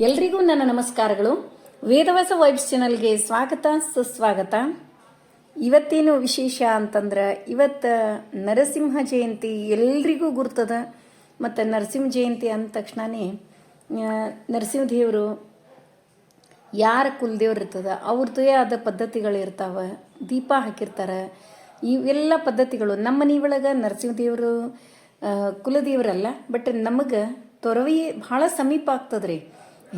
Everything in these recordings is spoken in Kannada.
ಎಲ್ರಿಗೂ ನನ್ನ ನಮಸ್ಕಾರಗಳು. ವೇದವಾಸ ವೈಬ್ಸ್ ಚಾನಲ್ಗೆ ಸ್ವಾಗತ, ಸುಸ್ವಾಗತ. ಇವತ್ತೇನು ವಿಶೇಷ ಅಂತಂದ್ರೆ, ಇವತ್ತು ನರಸಿಂಹ ಜಯಂತಿ ಎಲ್ರಿಗೂ ಗುರ್ತದ. ಮತ್ತು ನರಸಿಂಹ ಜಯಂತಿ ಅಂದ ನರಸಿಂಹ ನರಸಿಂಹದೇವರು ಯಾರ ಕುಲದೇವ್ರು ಇರ್ತದ ಅವ್ರದ್ದೇ ಆದ ಪದ್ಧತಿಗಳು ಇರ್ತಾವೆ, ದೀಪ ಹಾಕಿರ್ತಾರೆ. ಇವೆಲ್ಲ ಪದ್ಧತಿಗಳು ನಮ್ಮ ಮನೆ ಒಳಗೆ ನರಸಿಂಹದೇವರು ದೇವರು ಕುಲದೇವರಲ್ಲ, ಬಟ್ ನಮಗೆ ತೊರವಿ ಭಾಳ ಸಮೀಪ ಆಗ್ತದ್ರಿ.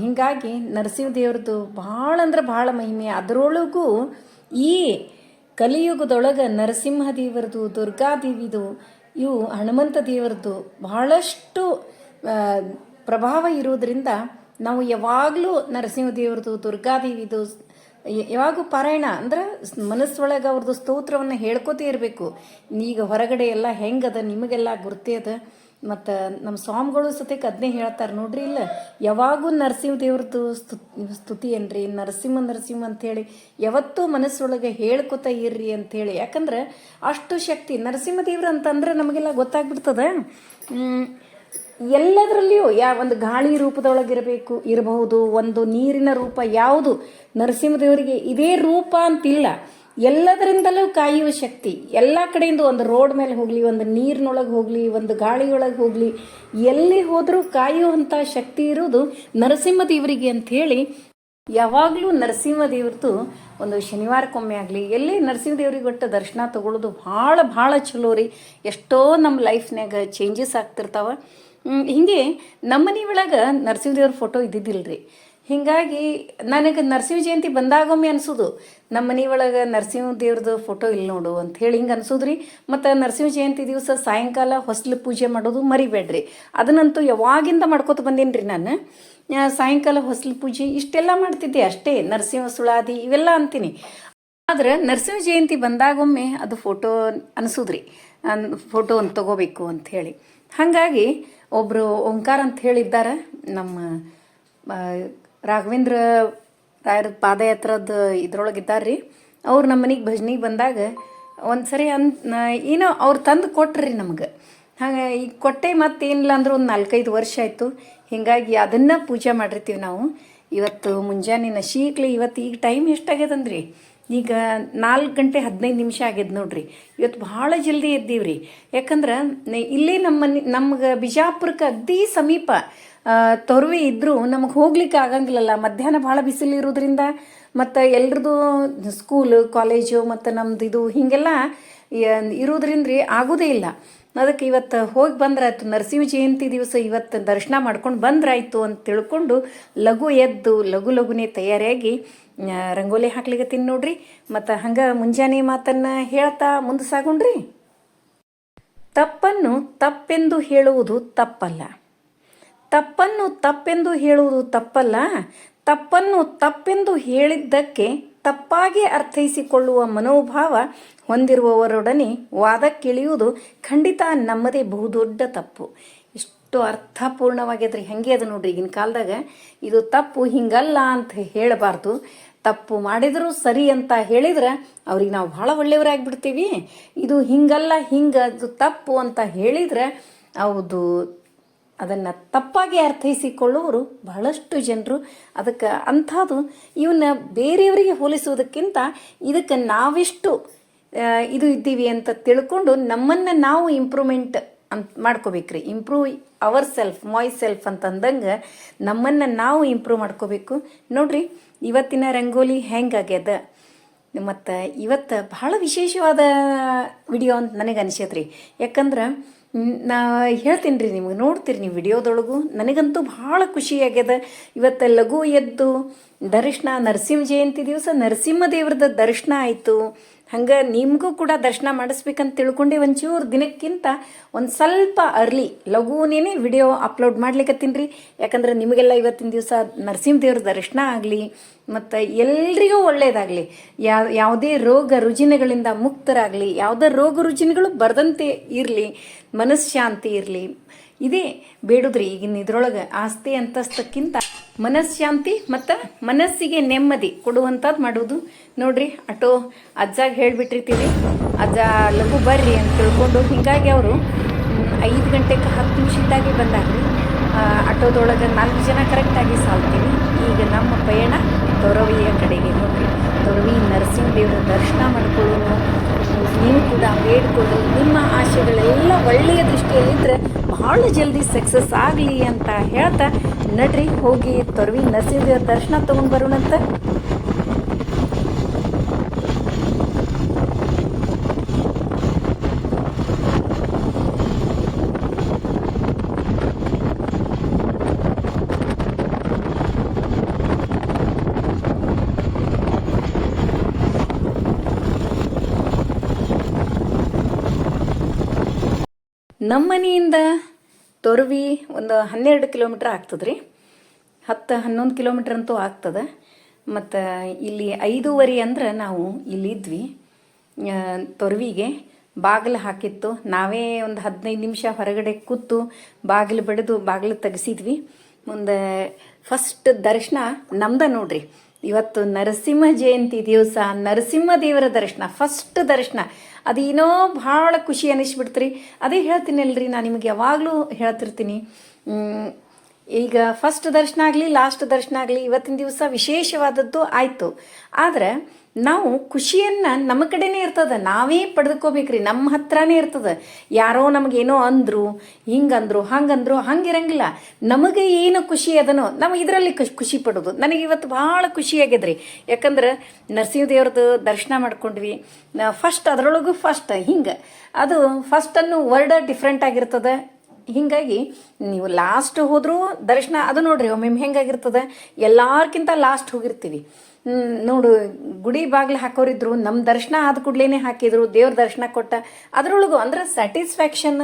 ಹೀಗಾಗಿ ನರಸಿಂಹದೇವ್ರದ್ದು ಭಾಳ ಅಂದ್ರೆ ಭಾಳ ಮಹಿಮೆ. ಅದರೊಳಗೂ ಈ ಕಲಿಯುಗದೊಳಗೆ ನರಸಿಂಹ ದೇವರದು ದುರ್ಗಾದೇವಿದು, ಇವು ಹನುಮಂತ ದೇವರದು ಬಹಳಷ್ಟು ಪ್ರಭಾವ ಇರೋದ್ರಿಂದ ನಾವು ಯಾವಾಗಲೂ ನರಸಿಂಹದೇವರದು, ದುರ್ಗಾದೇವಿದು ಯ- ಯಾವಾಗೂ ಪಾರಾಯಣ ಅಂದ್ರೆ ಮನಸ್ಸೊಳಗೆ ಅವ್ರದ್ದು ಸ್ತೋತ್ರವನ್ನು ಹೇಳ್ಕೊತೇ ಇರಬೇಕು. ಈಗ ಹೊರಗಡೆ ಎಲ್ಲ ಹೆಂಗದ, ನಿಮಗೆಲ್ಲ ಗುರ್ತೇ ಅದ. ಮತ್ತು ನಮ್ಮ ಸ್ವಾಮಿಗಳು ಸತ್ಯಕ್ಕೆ ಅದನ್ನೇ ಹೇಳ್ತಾರೆ ನೋಡ್ರಿ ಇಲ್ಲ. ಯಾವಾಗೂ ನರಸಿಂಹ ದೇವ್ರದ್ದು ಸ್ತು ಸ್ತುತಿ ಏನ್ರಿ? ನರಸಿಂಹ ನರಸಿಂಹ ಅಂಥೇಳಿ ಯಾವತ್ತೂ ಮನಸ್ಸೊಳಗೆ ಹೇಳ್ಕೊತ ಇರ್ರಿ ಅಂಥೇಳಿ ಯಾಕಂದ್ರೆ ಅಷ್ಟು ಶಕ್ತಿ ನರಸಿಂಹ ದೇವ್ರು ಅಂತಂದ್ರೆ ನಮಗೆಲ್ಲ ಗೊತ್ತಾಗ್ಬಿಡ್ತದೆ. ಎಲ್ಲದರಲ್ಲಿಯೂ ಯಾವ ಒಂದು ಗಾಳಿ ರೂಪದೊಳಗಿರಬೇಕು, ಇರಬಹುದು, ಒಂದು ನೀರಿನ ರೂಪ ಯಾವುದು ನರಸಿಂಹದೇವರಿಗೆ ಇದೇ ರೂಪ ಅಂತಿಲ್ಲ. ಎಲ್ಲದರಿಂದಲೂ ಕಾಯುವ ಶಕ್ತಿ, ಎಲ್ಲ ಕಡೆಯಿಂದ ಒಂದು ರೋಡ್ ಮೇಲೆ ಹೋಗಲಿ, ಒಂದು ನೀರಿನೊಳಗೆ ಹೋಗಲಿ, ಒಂದು ಗಾಳಿಯೊಳಗೆ ಹೋಗಲಿ, ಎಲ್ಲಿ ಹೋದರೂ ಕಾಯುವಂಥ ಶಕ್ತಿ ಇರೋದು ನರಸಿಂಹ ದೇವರಿಗೆ ಅಂಥೇಳಿ ಯಾವಾಗಲೂ ನರಸಿಂಹ ದೇವ್ರದ್ದು ಒಂದು ಶನಿವಾರಕ್ಕೊಮ್ಮೆ ಆಗಲಿ, ಎಲ್ಲಿ ನರಸಿಂಹ ದೇವ್ರಿಗೆ ಒಟ್ಟು ದರ್ಶನ ತಗೊಳ್ಳೋದು ಭಾಳ ಭಾಳ ಚಲೋ ರೀ. ಎಷ್ಟೋ ನಮ್ಮ ಲೈಫ್ನಾಗ ಚೇಂಜಸ್ ಆಗ್ತಿರ್ತಾವ. ಹಿಂಗೆ ಹಿಂಗೆ ನಮ್ಮನೆ ಒಳಗೆ ನರಸಿಂಹ ದೇವ್ರ ಫೋಟೋ ಇದ್ದಿದ್ದಿಲ್ಲ ರೀ ಹೀಗಾಗಿ ನನಗೆ ನರಸಿಂಹ ಜಯಂತಿ ಬಂದಾಗೊಮ್ಮೆ ಅನಿಸೋದು. ನಮ್ಮ ಮನೆ ಒಳಗೆ ನರಸಿಂಹ ದೇವ್ರದ್ದು ಫೋಟೋ ಇಲ್ಲಿ ನೋಡು ಅಂತ ಹೇಳಿ ಹಿಂಗೆ ಅನ್ಸೋದ್ರಿ. ಮತ್ತು ನರಸಿಂಹ ಜಯಂತಿ ದಿವಸ ಸಾಯಂಕಾಲ ಹೊಸ್ಲು ಪೂಜೆ ಮಾಡೋದು ಮರಿಬೇಡ್ರಿ. ಅದನ್ನಂತೂ ಯಾವಾಗಿಂದ ಮಾಡ್ಕೋತ ಬಂದೀನಿ ರೀ ನಾನು ಸಾಯಂಕಾಲ ಹೊಸ್ಲು ಪೂಜೆ ಇಷ್ಟೆಲ್ಲ ಮಾಡ್ತಿದ್ದೆ ಅಷ್ಟೇ. ನರಸಿಂಹ ಸುಳಾದಿ ಇವೆಲ್ಲ ಅಂತೀನಿ. ಆದ್ರೆ ನರಸಿಂಹ ಜಯಂತಿ ಬಂದಾಗೊಮ್ಮೆ ಅದು ಫೋಟೋ ಅನಿಸೋದ್ರಿ. ಫೋಟೋ ಒಂದು ತಗೋಬೇಕು ಹೇಳಿ. ಹಾಗಾಗಿ ಒಬ್ಬರು ಓಂಕಾರ ಅಂತ ಹೇಳಿದ್ದಾರೆ. ನಮ್ಮ ರಾಘವೇಂದ್ರ ರಾಯರ ಪಾದಯಾತ್ರದ ಇದ್ರೊಳಗೆ ರೀ ಅವ್ರು ನಮ್ಮ ಮನೆಗೆ ಭಜನೆಗೆ ಬಂದಾಗ ಒಂದು ಸರಿ ಅನ್ ಏನೋ ಅವ್ರು ತಂದು ಕೊಟ್ರಿ ನಮಗೆ. ಹಾಗೆ ಈಗ ಕೊಟ್ಟೆ ಮತ್ತೇನಿಲ್ಲ ಅಂದ್ರೆ ಒಂದು ನಾಲ್ಕೈದು ವರ್ಷ ಆಯಿತು. ಹೀಗಾಗಿ ಅದನ್ನು ಪೂಜೆ ಮಾಡಿರ್ತೀವಿ ನಾವು. ಇವತ್ತು ಮುಂಜಾನೆ ನಶೀಕ್ಲಿ ಇವತ್ತು ಈಗ ಟೈಮ್ ಎಷ್ಟಾಗ್ಯದಂದ್ರಿ ಈಗ ನಾಲ್ಕು ಗಂಟೆ ಹದಿನೈದು ನಿಮಿಷ ಆಗ್ಯದ ನೋಡ್ರಿ. ಇವತ್ತು ಭಾಳ ಜಲ್ದಿ ಎದ್ದೀವ್ರಿ. ಯಾಕಂದ್ರೆ ಇಲ್ಲೇ ನಮ್ಮ ಮನೆ, ನಮ್ಗೆ ಬಿಜಾಪುರಕ್ಕೆ ಅಗ್ದಿ ಸಮೀಪ ತೊರವೆ ಇದ್ದರೂ ನಮಗೆ ಹೋಗ್ಲಿಕ್ಕೆ ಆಗಂಗಿಲ್ಲಲ್ಲ. ಮಧ್ಯಾಹ್ನ ಭಾಳ ಬಿಸಿಲು ಇರೋದ್ರಿಂದ ಮತ್ತು ಎಲ್ರದ್ದು ಸ್ಕೂಲು ಕಾಲೇಜು ಮತ್ತು ನಮ್ದು ಇದು ಹೀಗೆಲ್ಲ ಇರೋದ್ರಿಂದ ರೀ ಆಗೋದೇ ಇಲ್ಲ. ಅದಕ್ಕೆ ಇವತ್ತು ಹೋಗಿ ಬಂದ್ರಾಯ್ತು. ನರಸಿಂಹ ಜಯಂತಿ ದಿವಸ ಇವತ್ತು ದರ್ಶನ ಮಾಡ್ಕೊಂಡು ಬಂದ್ರಾಯ್ತು ಅಂತ ತಿಳ್ಕೊಂಡು ಲಘು ಎದ್ದು, ಲಘು ಲಘುನೇ ತಯಾರಿಯಾಗಿ ರಂಗೋಲಿ ಹಾಕ್ಲಿಕತ್ತೀನಿ ನೋಡ್ರಿ. ಮತ್ತು ಹಂಗೆ ಮುಂಜಾನೆ ಮಾತನ್ನು ಹೇಳ್ತಾ ಮುಂದೆ ಸಾಗುಣ್ರಿ. ತಪ್ಪನ್ನು ತಪ್ಪೆಂದು ಹೇಳುವುದು ತಪ್ಪಲ್ಲ. ತಪ್ಪನ್ನು ತಪ್ಪೆಂದು ಹೇಳುವುದು ತಪ್ಪಲ್ಲ. ತಪ್ಪನ್ನು ತಪ್ಪೆಂದು ಹೇಳಿದ್ದಕ್ಕೆ ತಪ್ಪಾಗಿ ಅರ್ಥೈಸಿಕೊಳ್ಳುವ ಮನೋಭಾವ ಹೊಂದಿರುವವರೊಡನೆ ವಾದಕ್ಕಿಳಿಯುವುದು ಖಂಡಿತ ನಮ್ಮದೇ ಬಹುದೊಡ್ಡ ತಪ್ಪು. ಇಷ್ಟು ಅರ್ಥಪೂರ್ಣವಾಗ್ಯದ್ರಿ ಹೆಂಗೆ ಅದು ನೋಡ್ರಿ ಈಗಿನ ಕಾಲದಾಗ? ಇದು ತಪ್ಪು ಹಿಂಗಲ್ಲ ಅಂತ ಹೇಳಬಾರ್ದು. ತಪ್ಪು ಮಾಡಿದರೂ ಸರಿ ಅಂತ ಹೇಳಿದ್ರೆ ಅವ್ರಿಗೆ ನಾವು ಭಾಳ ಒಳ್ಳೆಯವರಾಗ್ಬಿಡ್ತೀವಿ. ಇದು ಹಿಂಗಲ್ಲ ಹಿಂಗೆ, ಅದು ತಪ್ಪು ಅಂತ ಹೇಳಿದ್ರೆ ಹೌದು ಅದನ್ನು ತಪ್ಪಾಗಿ ಅರ್ಥೈಸಿಕೊಳ್ಳುವರು ಬಹಳಷ್ಟು ಜನರು. ಅದಕ್ಕೆ ಅಂಥದ್ದು ಇವನ್ನ ಬೇರೆಯವರಿಗೆ ಹೋಲಿಸುವುದಕ್ಕಿಂತ ಇದಕ್ಕೆ ನಾವೆಷ್ಟು ಇದು ಇದ್ದೀವಿ ಅಂತ ತಿಳ್ಕೊಂಡು ನಮ್ಮನ್ನು ನಾವು ಇಂಪ್ರೂವ್ಮೆಂಟ್ ಅಂತ ಮಾಡ್ಕೋಬೇಕ್ರಿ. Improve our self my self ಅಂತ ಅಂದಂಗೆ ನಮ್ಮನ್ನು ನಾವು ಇಂಪ್ರೂವ್ ಮಾಡ್ಕೋಬೇಕು. ನೋಡ್ರಿ, ಇವತ್ತಿನ ರಂಗೋಲಿ ಹೆಂಗಾಗ್ಯದ? ಮತ್ತು ಇವತ್ತು ಬಹಳ ವಿಶೇಷವಾದ ವಿಡಿಯೋ ಅಂತ ನನಗೆ ಅನಿಸೈತ್ರಿ. ಯಾಕಂದ್ರೆ ನಾ ಹೇಳ್ತೀನಿ ರೀ ನಿಮಗೆ, ನೋಡ್ತೀರಿ ನೀವು ವಿಡಿಯೋದೊಳಗು. ನನಗಂತೂ ಭಾಳ ಖುಷಿ ಆಗ್ಯದ. ಇವತ್ತು ಲಘು ಎದ್ದು ದರ್ಶನ ನರಸಿಂಹ ಜಯಂತಿ ದಿವಸ ನರಸಿಂಹ ದೇವ್ರದ ದರ್ಶನ ಆಯಿತು. ಹಂಗೆ ನಿಮಗೂ ಕೂಡ ದರ್ಶನ ಮಾಡಿಸ್ಬೇಕಂತ ತಿಳ್ಕೊಂಡೆ ಒಂಚೂರು ದಿನಕ್ಕಿಂತ ಒಂದು ಸ್ವಲ್ಪ ಅರ್ಲಿ ಲಘುನೇನೆ ವಿಡಿಯೋ ಅಪ್ಲೋಡ್ ಮಾಡ್ಲಿಕ್ಕತ್ತೀನಿ ರೀ. ಯಾಕಂದ್ರೆ ನಿಮಗೆಲ್ಲ ಇವತ್ತಿನ ದಿವಸ ನರಸಿಂಹ ದೇವ್ರ ದರ್ಶನ ಆಗಲಿ, ಮತ್ತು ಎಲ್ರಿಗೂ ಒಳ್ಳೆಯದಾಗಲಿ ಯಾವ ಯಾವುದೇ ರೋಗ ರುಜಿನಗಳಿಂದ ಮುಕ್ತರಾಗಲಿ, ಯಾವುದೇ ರೋಗ ರುಜಿನಗಳು ಬರದಂತೆ ಇರಲಿ ಮನಃಶಾಂತಿ ಇರಲಿ. ಇದೇ ಬೇಡುದ್ರಿ ಈಗಿನ ಇದ್ರೊಳಗೆ ಆಸ್ತಿ ಅಂತಸ್ತಕ್ಕಿಂತ ಮನಃಶಾಂತಿ ಮತ್ತು ಮನಸ್ಸಿಗೆ ನೆಮ್ಮದಿ ಕೊಡುವಂಥದ್ದು ಮಾಡೋದು ನೋಡ್ರಿ, ಅಟೋ, ಅಜ್ಜಾಗ ಹೇಳಿಬಿಟ್ಟಿರ್ತೀವಿ. ಅಜ್ಜ, ಲಘು ಬರ್ರಿ ಅಂತ ತಿಳ್ಕೊಂಡು ಹೀಗಾಗಿ ಅವರು ಐದು ಗಂಟೆಗೆ ಹತ್ತು ನಿಮಿಷದಾಗೆ ಬಂದಾಗ್ರಿ ಆಟೋದೊಳಗೆ ನಾಲ್ಕು ಜನ ಕರೆಕ್ಟಾಗಿ ಸಾಲ್ತೀವಿ. ಈಗ ನಮ್ಮ ಪಯಣ ತೊರವಿಯ ಕಡೆಗೆ. ನೋಡ್ರಿ, ತೊರವಿ ನರಸಿಂಹ ದೇವರ ದರ್ಶನ ಮಾಡ್ಕೊಳ್ಳೋನು. ನೀವು ಕೂಡ ಬೇಡ್ಕೊಳ್ಳಿ ನಿಮ್ಮ ಆಶೆಗಳೆಲ್ಲ ಒಳ್ಳೆಯ ದೃಷ್ಟಿಯಲ್ಲಿದ್ದರೆ ಭಾಳ ಜಲ್ದಿ ಸಕ್ಸಸ್ ಆಗಲಿ ಅಂತ ಹೇಳ್ತಾ ನಡ್ರಿ, ಹೋಗಿ ತೊರವಿ ನಸೀದ ದರ್ಶನ ತೊಗೊಂಡು ಬರೋಣಂತ. ನಮ್ಮ ಮನೆಯಿಂದ ತೊರವಿ ಒಂದು ಹನ್ನೆರಡು ಕಿಲೋಮೀಟ್ರ್ ಆಗ್ತದೆ ರೀ ಹತ್ತು, ಹನ್ನೊಂದು ಕಿಲೋಮೀಟ್ರ್ ಅಂತೂ ಆಗ್ತದೆ. ಮತ್ತು ಇಲ್ಲಿ ಐದೂವರೆ ಅಂದ್ರೆ ನಾವು ಇಲ್ಲಿದ್ವಿ. ತೊರವಿಗೆ ಬಾಗಿಲು ಹಾಕಿತ್ತು. ನಾವೇ ಒಂದು ಹದಿನೈದು ನಿಮಿಷ ಹೊರಗಡೆ ಕೂತು ಬಾಗಿಲು ಬಡಿದು ಬಾಗಿಲು ತೆಗೆಸಿದ್ವಿ. ಮುಂದೆ ಫಸ್ಟ್ ದರ್ಶನ ನಮ್ದ ನೋಡ್ರಿ. ಇವತ್ತು ನರಸಿಂಹ ಜಯಂತಿ ದಿವಸ ನರಸಿಂಹ ದೇವರ ದರ್ಶನ ಫಸ್ಟ್ ದರ್ಶನ. ಅದೇನೋ ಭಾಳ ಖುಷಿ ಅನಿಸ್ಬಿಡ್ತ್ರಿ ಅದೇ ಹೇಳ್ತೀನಲ್ರಿ, ನಾನು ನಿಮಗೆ ಯಾವಾಗಲೂ ಹೇಳ್ತಿರ್ತೀನಿ. ಈಗ ಫಸ್ಟ್ ದರ್ಶನ ಆಗಲಿ ಲಾಸ್ಟ್ ದರ್ಶನ ಆಗಲಿ, ಇವತ್ತಿನ ದಿವಸ ವಿಶೇಷವಾದದ್ದು ಆಯಿತು. ಆದರೆ ನಾವು ಖುಷಿಯನ್ನು ನಮ್ಮ ಕಡೆನೇ ಇರ್ತದೆ, ನಾವೇ ಪಡೆದುಕೋಬೇಕ್ರಿ, ನಮ್ಮ ಹತ್ರನೇ ಇರ್ತದೆ. ಯಾರೋ ನಮಗೇನೋ ಅಂದರು, ಹಿಂಗಂದ್ರು, ಹಂಗಂದ್ರು, ಹಂಗಿರಂಗಿಲ್ಲ. ನಮಗೆ ಏನು ಖುಷಿ ಅದನೋ, ನಾವು ಇದರಲ್ಲಿ ಖುಷಿ ಪಡೋದು. ನನಗೆ ಇವತ್ತು ಭಾಳ ಖುಷಿಯಾಗ್ಯದ್ರಿ ಯಾಕಂದ್ರೆ ನರಸಿಂಹದೇವ್ರದ್ದು ದರ್ಶನ ಮಾಡ್ಕೊಂಡ್ವಿ. ಫಸ್ಟ್ ಅದರೊಳಗೂ ಫಸ್ಟ್ ಹಿಂಗೆ. ಅದು ಫಸ್ಟನ್ನು ವರ್ಡ್ ಡಿಫ್ರೆಂಟ್ ಆಗಿರ್ತದೆ. ಹೀಗಾಗಿ ನೀವು ಲಾಸ್ಟ್ ಹೋದರೂ ದರ್ಶನ, ಅದು ನೋಡ್ರಿ, ಒಮ್ಮೊಮ್ಮೆ ಹೆಂಗಾಗಿರ್ತದೆ. ಎಲ್ಲಾರ್ಕಿಂತ ಲಾಸ್ಟ್ ಹೋಗಿರ್ತೀವಿ. ನೋಡು, ಗುಡಿ ಬಾಗಿಲು ಹಾಕೋರಿದ್ರು ನಮ್ಮ ದರ್ಶನ ಆದ ಕೂಡ್ಲೇನೆ ಹಾಕಿದ್ರು, ದೇವ್ರ ದರ್ಶನ ಕೊಟ್ಟ. ಅದರೊಳಗೂ ಅಂದ್ರೆ ಸ್ಯಾಟಿಸ್ಫ್ಯಾಕ್ಷನ್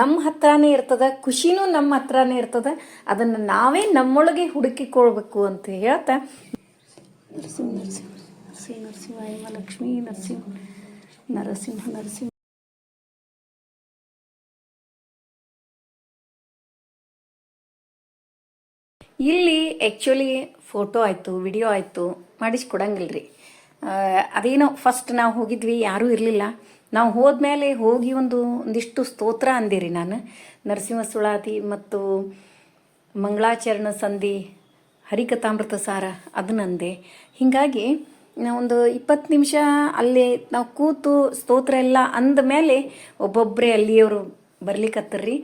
ನಮ್ಮ ಹತ್ರನೇ ಇರ್ತದ, ಖುಷಿನೂ ನಮ್ಮ ಹತ್ರನೇ ಇರ್ತದ. ಅದನ್ನು ನಾವೇ ನಮ್ಮೊಳಗೆ ಹುಡುಕಿಕೊಳ್ಬೇಕು ಅಂತ ಹೇಳ್ತಾ. ನರಸಿಂಹ ನರಸಿಂಹ ನರಸಿಂಹ ನರಸಿಂಹ ನರಸಿಂಹ ನರಸಿಂಹ. ಇಲ್ಲಿ ಆ್ಯಕ್ಚುಲಿ ಫೋಟೋ ಆಯಿತು ವಿಡಿಯೋ ಆಯಿತು ಮಾಡಿಸ್ಕೊಡಂಗಿಲ್ಲ ರೀ ಅದೇನೋ ಫಸ್ಟ್ ನಾವು ಹೋಗಿದ್ವಿ, ಯಾರೂ ಇರಲಿಲ್ಲ. ನಾವು ಹೋದ್ಮೇಲೆ ಹೋಗಿ ಒಂದು, ಒಂದಿಷ್ಟು ಸ್ತೋತ್ರ ಅಂದಿರಿ ನಾನು. ನರಸಿಂಹ ಸುಳಾದಿ ಮತ್ತು ಮಂಗಳಾಚರಣ ಸಂಧಿ, ಹರಿಕಥಾಮೃತ ಸಾರ ಅದನ್ನಂದೆ ಹೀಗಾಗಿ ಒಂದು ಇಪ್ಪತ್ತು ನಿಮಿಷ ಅಲ್ಲಿ ನಾವು ಕೂತು ಸ್ತೋತ್ರ ಎಲ್ಲ ಅಂದ ಮೇಲೆ ಒಬ್ಬೊಬ್ಬರೇ ಅಲ್ಲಿಯವರು ಬರ್ಲಿಕ್ಕತ್ತರ್ರಿ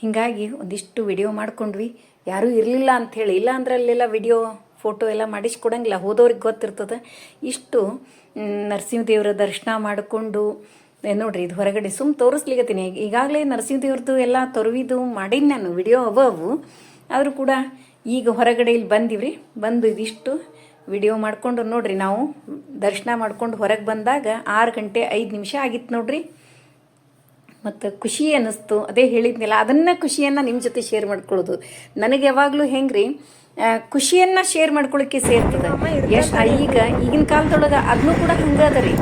ಹೀಗಾಗಿ ಒಂದಿಷ್ಟು ವಿಡಿಯೋ ಮಾಡ್ಕೊಂಡ್ವಿ. ಯಾರೂ ಇರಲಿಲ್ಲ ಅಂಥೇಳಿ. ಇಲ್ಲ ಅಂದ್ರೆ ಅಲ್ಲೆಲ್ಲ ವಿಡಿಯೋ ಫೋಟೋ ಎಲ್ಲ ಮಾಡಿಸ್ಕೊಡಂಗಿಲ್ಲ. ಹೋದವ್ರಿಗೆ ಗೊತ್ತಿರ್ತದೆ. ಇಷ್ಟು ನರಸಿಂಹ ನರಸಿಂಹದೇವರ ದರ್ಶನ ಮಾಡಿಕೊಂಡು ನೋಡಿರಿ ಇದು ಹೊರಗಡೆ ಸುಮ್ ತೋರಿಸ್ಲಿಕತ್ತೀನಿ. ಈಗಾಗಲೇ ನರಸಿಂಹದೇವ್ರದ್ದು ಎಲ್ಲ ತೊರವಿದು ಮಾಡೀನಿ ನಾನು ವಿಡಿಯೋ ಅವ ಅವು. ಆದರೂ ಕೂಡ ಈಗ ಹೊರಗಡೆ ಇಲ್ಲಿ ಬಂದಿವ್ರಿ. ಬಂದು ಇದಿಷ್ಟು ವಿಡಿಯೋ ಮಾಡಿಕೊಂಡು ನೋಡ್ರಿ ನಾವು ದರ್ಶನ ಮಾಡ್ಕೊಂಡು ಹೊರಗೆ ಬಂದಾಗ ಆರು ಗಂಟೆ ಐದು ನಿಮಿಷ ಆಗಿತ್ತು ನೋಡ್ರಿ. ಮತ್ತು ಖುಷಿ ಅನ್ನಿಸ್ತು. ಅದೇ ಹೇಳಿದ್ನಲ್ಲ ಅದನ್ನು ಖುಷಿಯನ್ನು ನಿಮ್ಮ ಜೊತೆ ಶೇರ್ ಮಾಡ್ಕೊಳ್ಳೋದು. ನನಗೆ ಯಾವಾಗಲೂ ಹೆಂಗೆ ರೀ ಖುಷಿಯನ್ನು ಶೇರ್ ಮಾಡ್ಕೊಳ್ಳಿಕ್ಕೆ ಸೇರ್ತದೆ. ಎಷ್ಟು ಈಗ ಈಗಿನ ಕಾಲದೊಳಗೆ ಅದನ್ನೂ ಕೂಡ ಹಂಗೆ ಅದ ರೀ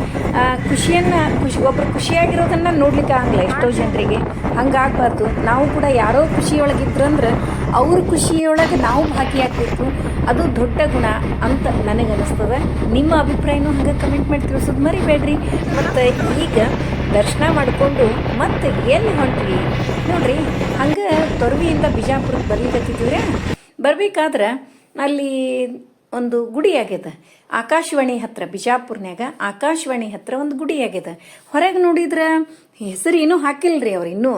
ಖುಷಿಯನ್ನ ಖುಷಿ ಒಬ್ಬರು ಖುಷಿಯಾಗಿರೋದನ್ನು ನೋಡ್ಲಿಕ್ಕೆ ಆಗಲ್ಲ ಎಷ್ಟೋ ಜನರಿಗೆ. ಹಂಗಾಗಬಾರ್ದು. ನಾವು ಕೂಡ ಯಾರೋ ಖುಷಿಯೊಳಗಿದ್ರಂದ್ರೆ ಅವ್ರ ಖುಷಿಯೊಳಗೆ ನಾವು ಭಾಗಿಯಾಗಬೇಕು. ಅದು ದೊಡ್ಡ ಗುಣ ಅಂತ ನನಗೆ ಅನಿಸ್ತದೆ ನಿಮ್ಮ ಅಭಿಪ್ರಾಯನೂ ಹಂಗೆ ಕಮೆಂಟ್ ಮಾಡಿ ತಿಳಿಸೋದು ಮರಿಬೇಡ್ರಿ. ಮತ್ತು ಈಗ ದರ್ಶನ ಮಾಡಿಕೊಂಡು ಮತ್ತೆ ಎಲ್ಲಿ ಹೊಂಟ್ರಿ ನೋಡ್ರಿ, ಹಂಗೆ ತೊರವಿಯಿಂದ ಬಿಜಾಪುರಕ್ಕೆ ಬರ್ಲಿಕ್ಕೆ ಬರ್ಬೇಕಾದ್ರೆ ಅಲ್ಲಿ ಒಂದು ಗುಡಿ ಆಗ್ಯದ ಆಕಾಶವಾಣಿ ಹತ್ರ, ಬಿಜಾಪುರ್ನ್ಯಾಗ ಆಕಾಶವಾಣಿ ಹತ್ರ ಒಂದು ಗುಡಿ ಆಗ್ಯದ ಹೊರಗೆ ನೋಡಿದ್ರೆ ಹೆಸರು ಏನೂ ಹಾಕಿಲ್ರಿ ಅವ್ರು ಇನ್ನೂ.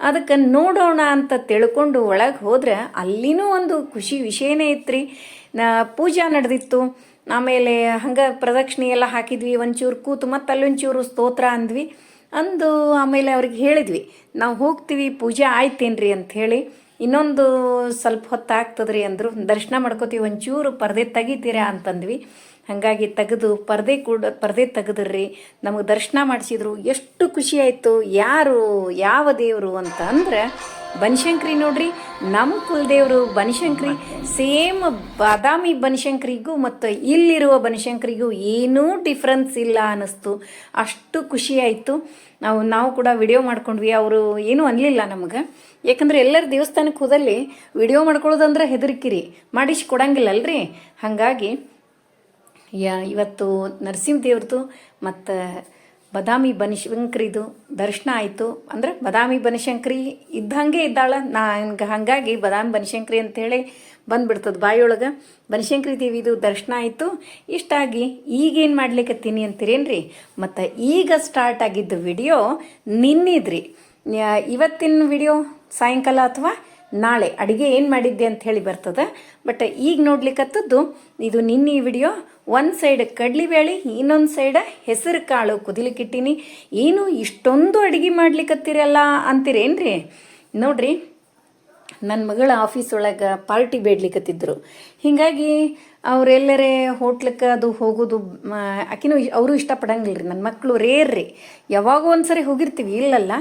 ಅದಕ್ಕೆ ನೋಡೋಣ ಅಂತ ತಿಳ್ಕೊಂಡು ಒಳಗೆ ಹೋದ್ರೆ ಅಲ್ಲಿನೂ ಒಂದು ಖುಷಿ ವಿಷಯನೇ ಇತ್ರಿ ನಾ ಪೂಜಾ ನಡೆದಿತ್ತು. ಆಮೇಲೆ ಹಂಗೆ ಪ್ರದಕ್ಷಿಣೆ ಎಲ್ಲ ಹಾಕಿದ್ವಿ. ಒಂಚೂರು ಕೂತು ಮತ್ತು ಅಲ್ಲೊಂಚೂರು ಸ್ತೋತ್ರ ಅಂದ್ವಿ. ಅಂದು ಆಮೇಲೆ ಅವ್ರಿಗೆ ಹೇಳಿದ್ವಿ, ನಾವು ಹೋಗ್ತೀವಿ, ಪೂಜೆ ಆಯ್ತೇನ್ರಿ ಹೇಳಿ. ಇನ್ನೊಂದು ಸ್ವಲ್ಪ ಹೊತ್ತು ಆಗ್ತದ್ರಿ ಅಂದರು, ದರ್ಶನ ಮಾಡ್ಕೋತೀವಿ ಒಂಚೂರು ಪರದೆ ತೆಗಿತೀರಾ? ಅಂತಂದ್ವಿ. ಹಾಗಾಗಿ ತೆಗೆದು ಪರದೆ ಕೂಡ, ಪರದೆ ತೆಗೆದ್ರಿ. ನಮಗೆ ದರ್ಶನ ಮಾಡಿಸಿದ್ರು. ಎಷ್ಟು ಖುಷಿ ಆಯಿತು. ಯಾರು, ಯಾವ ದೇವರು ಅಂತ ಅಂದ್ರೆ, ಬನಶಂಕರಿ ನೋಡ್ರಿ. ನಮ್ಮ ಕುಲದೇವರು ಬನಶಂಕರಿ, ಸೇಮ್ ಬಾದಾಮಿ ಬನಶಂಕರಿಗೂ ಮತ್ತು ಇಲ್ಲಿರುವ ಬನಶಂಕರಿಗೂ ಏನೂ ಡಿಫ್ರೆನ್ಸ್ ಇಲ್ಲ ಅನ್ನಿಸ್ತು. ಅಷ್ಟು ಖುಷಿಯಾಯಿತು ನಾವು ನಾವು ಕೂಡ ವಿಡಿಯೋ ಮಾಡ್ಕೊಂಡ್ವಿ. ಅವರು ಏನೂ ಅನ್ನಲಿಲ್ಲ ನಮಗೆ. ಯಾಕಂದ್ರೆ ಎಲ್ಲರ ದೇವಸ್ಥಾನಕ್ಕೆ ಹೋದಲ್ಲಿ ವಿಡಿಯೋ ಮಾಡ್ಕೊಳ್ಳೋದಂದ್ರೆ ಹೆದರಿಕಿರಿ. ಮಾಡಿಸಿ ಕೊಡಂಗಿಲ್ಲ ಅಲ್ರಿ? ಹಾಗಾಗಿ, ಯಾ, ಇವತ್ತು ನರಸಿಂಹ ದೇವ್ರದ್ದು ಮತ್ತು ಬದಾಮಿ ಬನಶಂಕರಿದು ದರ್ಶನ ಆಯಿತು. ಅಂದ್ರೆ ಬದಾಮಿ ಬನಶಂಕರಿ ಇದ್ದಂಗೆ ಇದ್ದಾಳ. ನನ್ಗೆ ಹಾಗಾಗಿ ಬದಾಮಿ ಬನಶಂಕರಿ ಅಂತೇಳಿ ಬಂದ್ಬಿಡ್ತದೆ ಬಾಯಿಯೊಳಗೆ. ಬನಶಂಕರಿ ದೇವಿದು ದರ್ಶನ ಆಯಿತು. ಇಷ್ಟಾಗಿ ಈಗೇನು ಮಾಡ್ಲಿಕ್ಕತ್ತೀನಿ ಅಂತೀರೇನ್ರಿ? ಮತ್ತು ಈಗ ಸ್ಟಾರ್ಟ್ ಆಗಿದ್ದ ವಿಡಿಯೋ ನಿನ್ನಿದ್ರಿ. ಇವತ್ತಿನ ವಿಡಿಯೋ ಸಾಯಂಕಾಲ ಅಥವಾ ನಾಳೆ ಅಡುಗೆ ಏನು ಮಾಡಿದ್ದೆ ಅಂತ ಹೇಳಿ ಬರ್ತದೆ. ಬಟ್ ಈಗ ನೋಡ್ಲಿಕ್ಕತ್ತದ್ದು ಇದು ನಿನ್ನೆ ವಿಡಿಯೋ ಒಂದು ಸೈಡ್ ಕಡ್ಲಿಬೇಳೆ ಇನ್ನೊಂದು ಸೈಡ ಹೆಸರು ಕಾಳು ಕುದಿಲಿಕ್ಕಿಟ್ಟಿನಿ ಏನು ಇಷ್ಟೊಂದು ಅಡುಗೆ ಮಾಡ್ಲಿಕ್ಕತ್ತೀರಲ್ಲ ಅಂತೀರೇನ್ರಿ? ನೋಡ್ರಿ ನನ್ನ ಮಗಳ ಆಫೀಸ್ ಒಳಗೆ ಪಾರ್ಟಿ ಬೇಡ್ಲಿಕ್ಕತ್ತಿದ್ರು ಹೀಗಾಗಿ ಅವರೆಲ್ಲರೇ ಹೋಟ್ಲಕ್ಕೆ ಅದು ಹೋಗೋದು ಆಕಿನೂ ಅವರು ಇಷ್ಟಪಡಂಗಿಲ್ಲ ರೀ ನನ್ನ ಮಕ್ಕಳು ರೇರ್ ರೀ. ಒಂದು ಸರಿ ಹೋಗಿರ್ತೀವಿ, ಇಲ್ಲಲ್ಲ.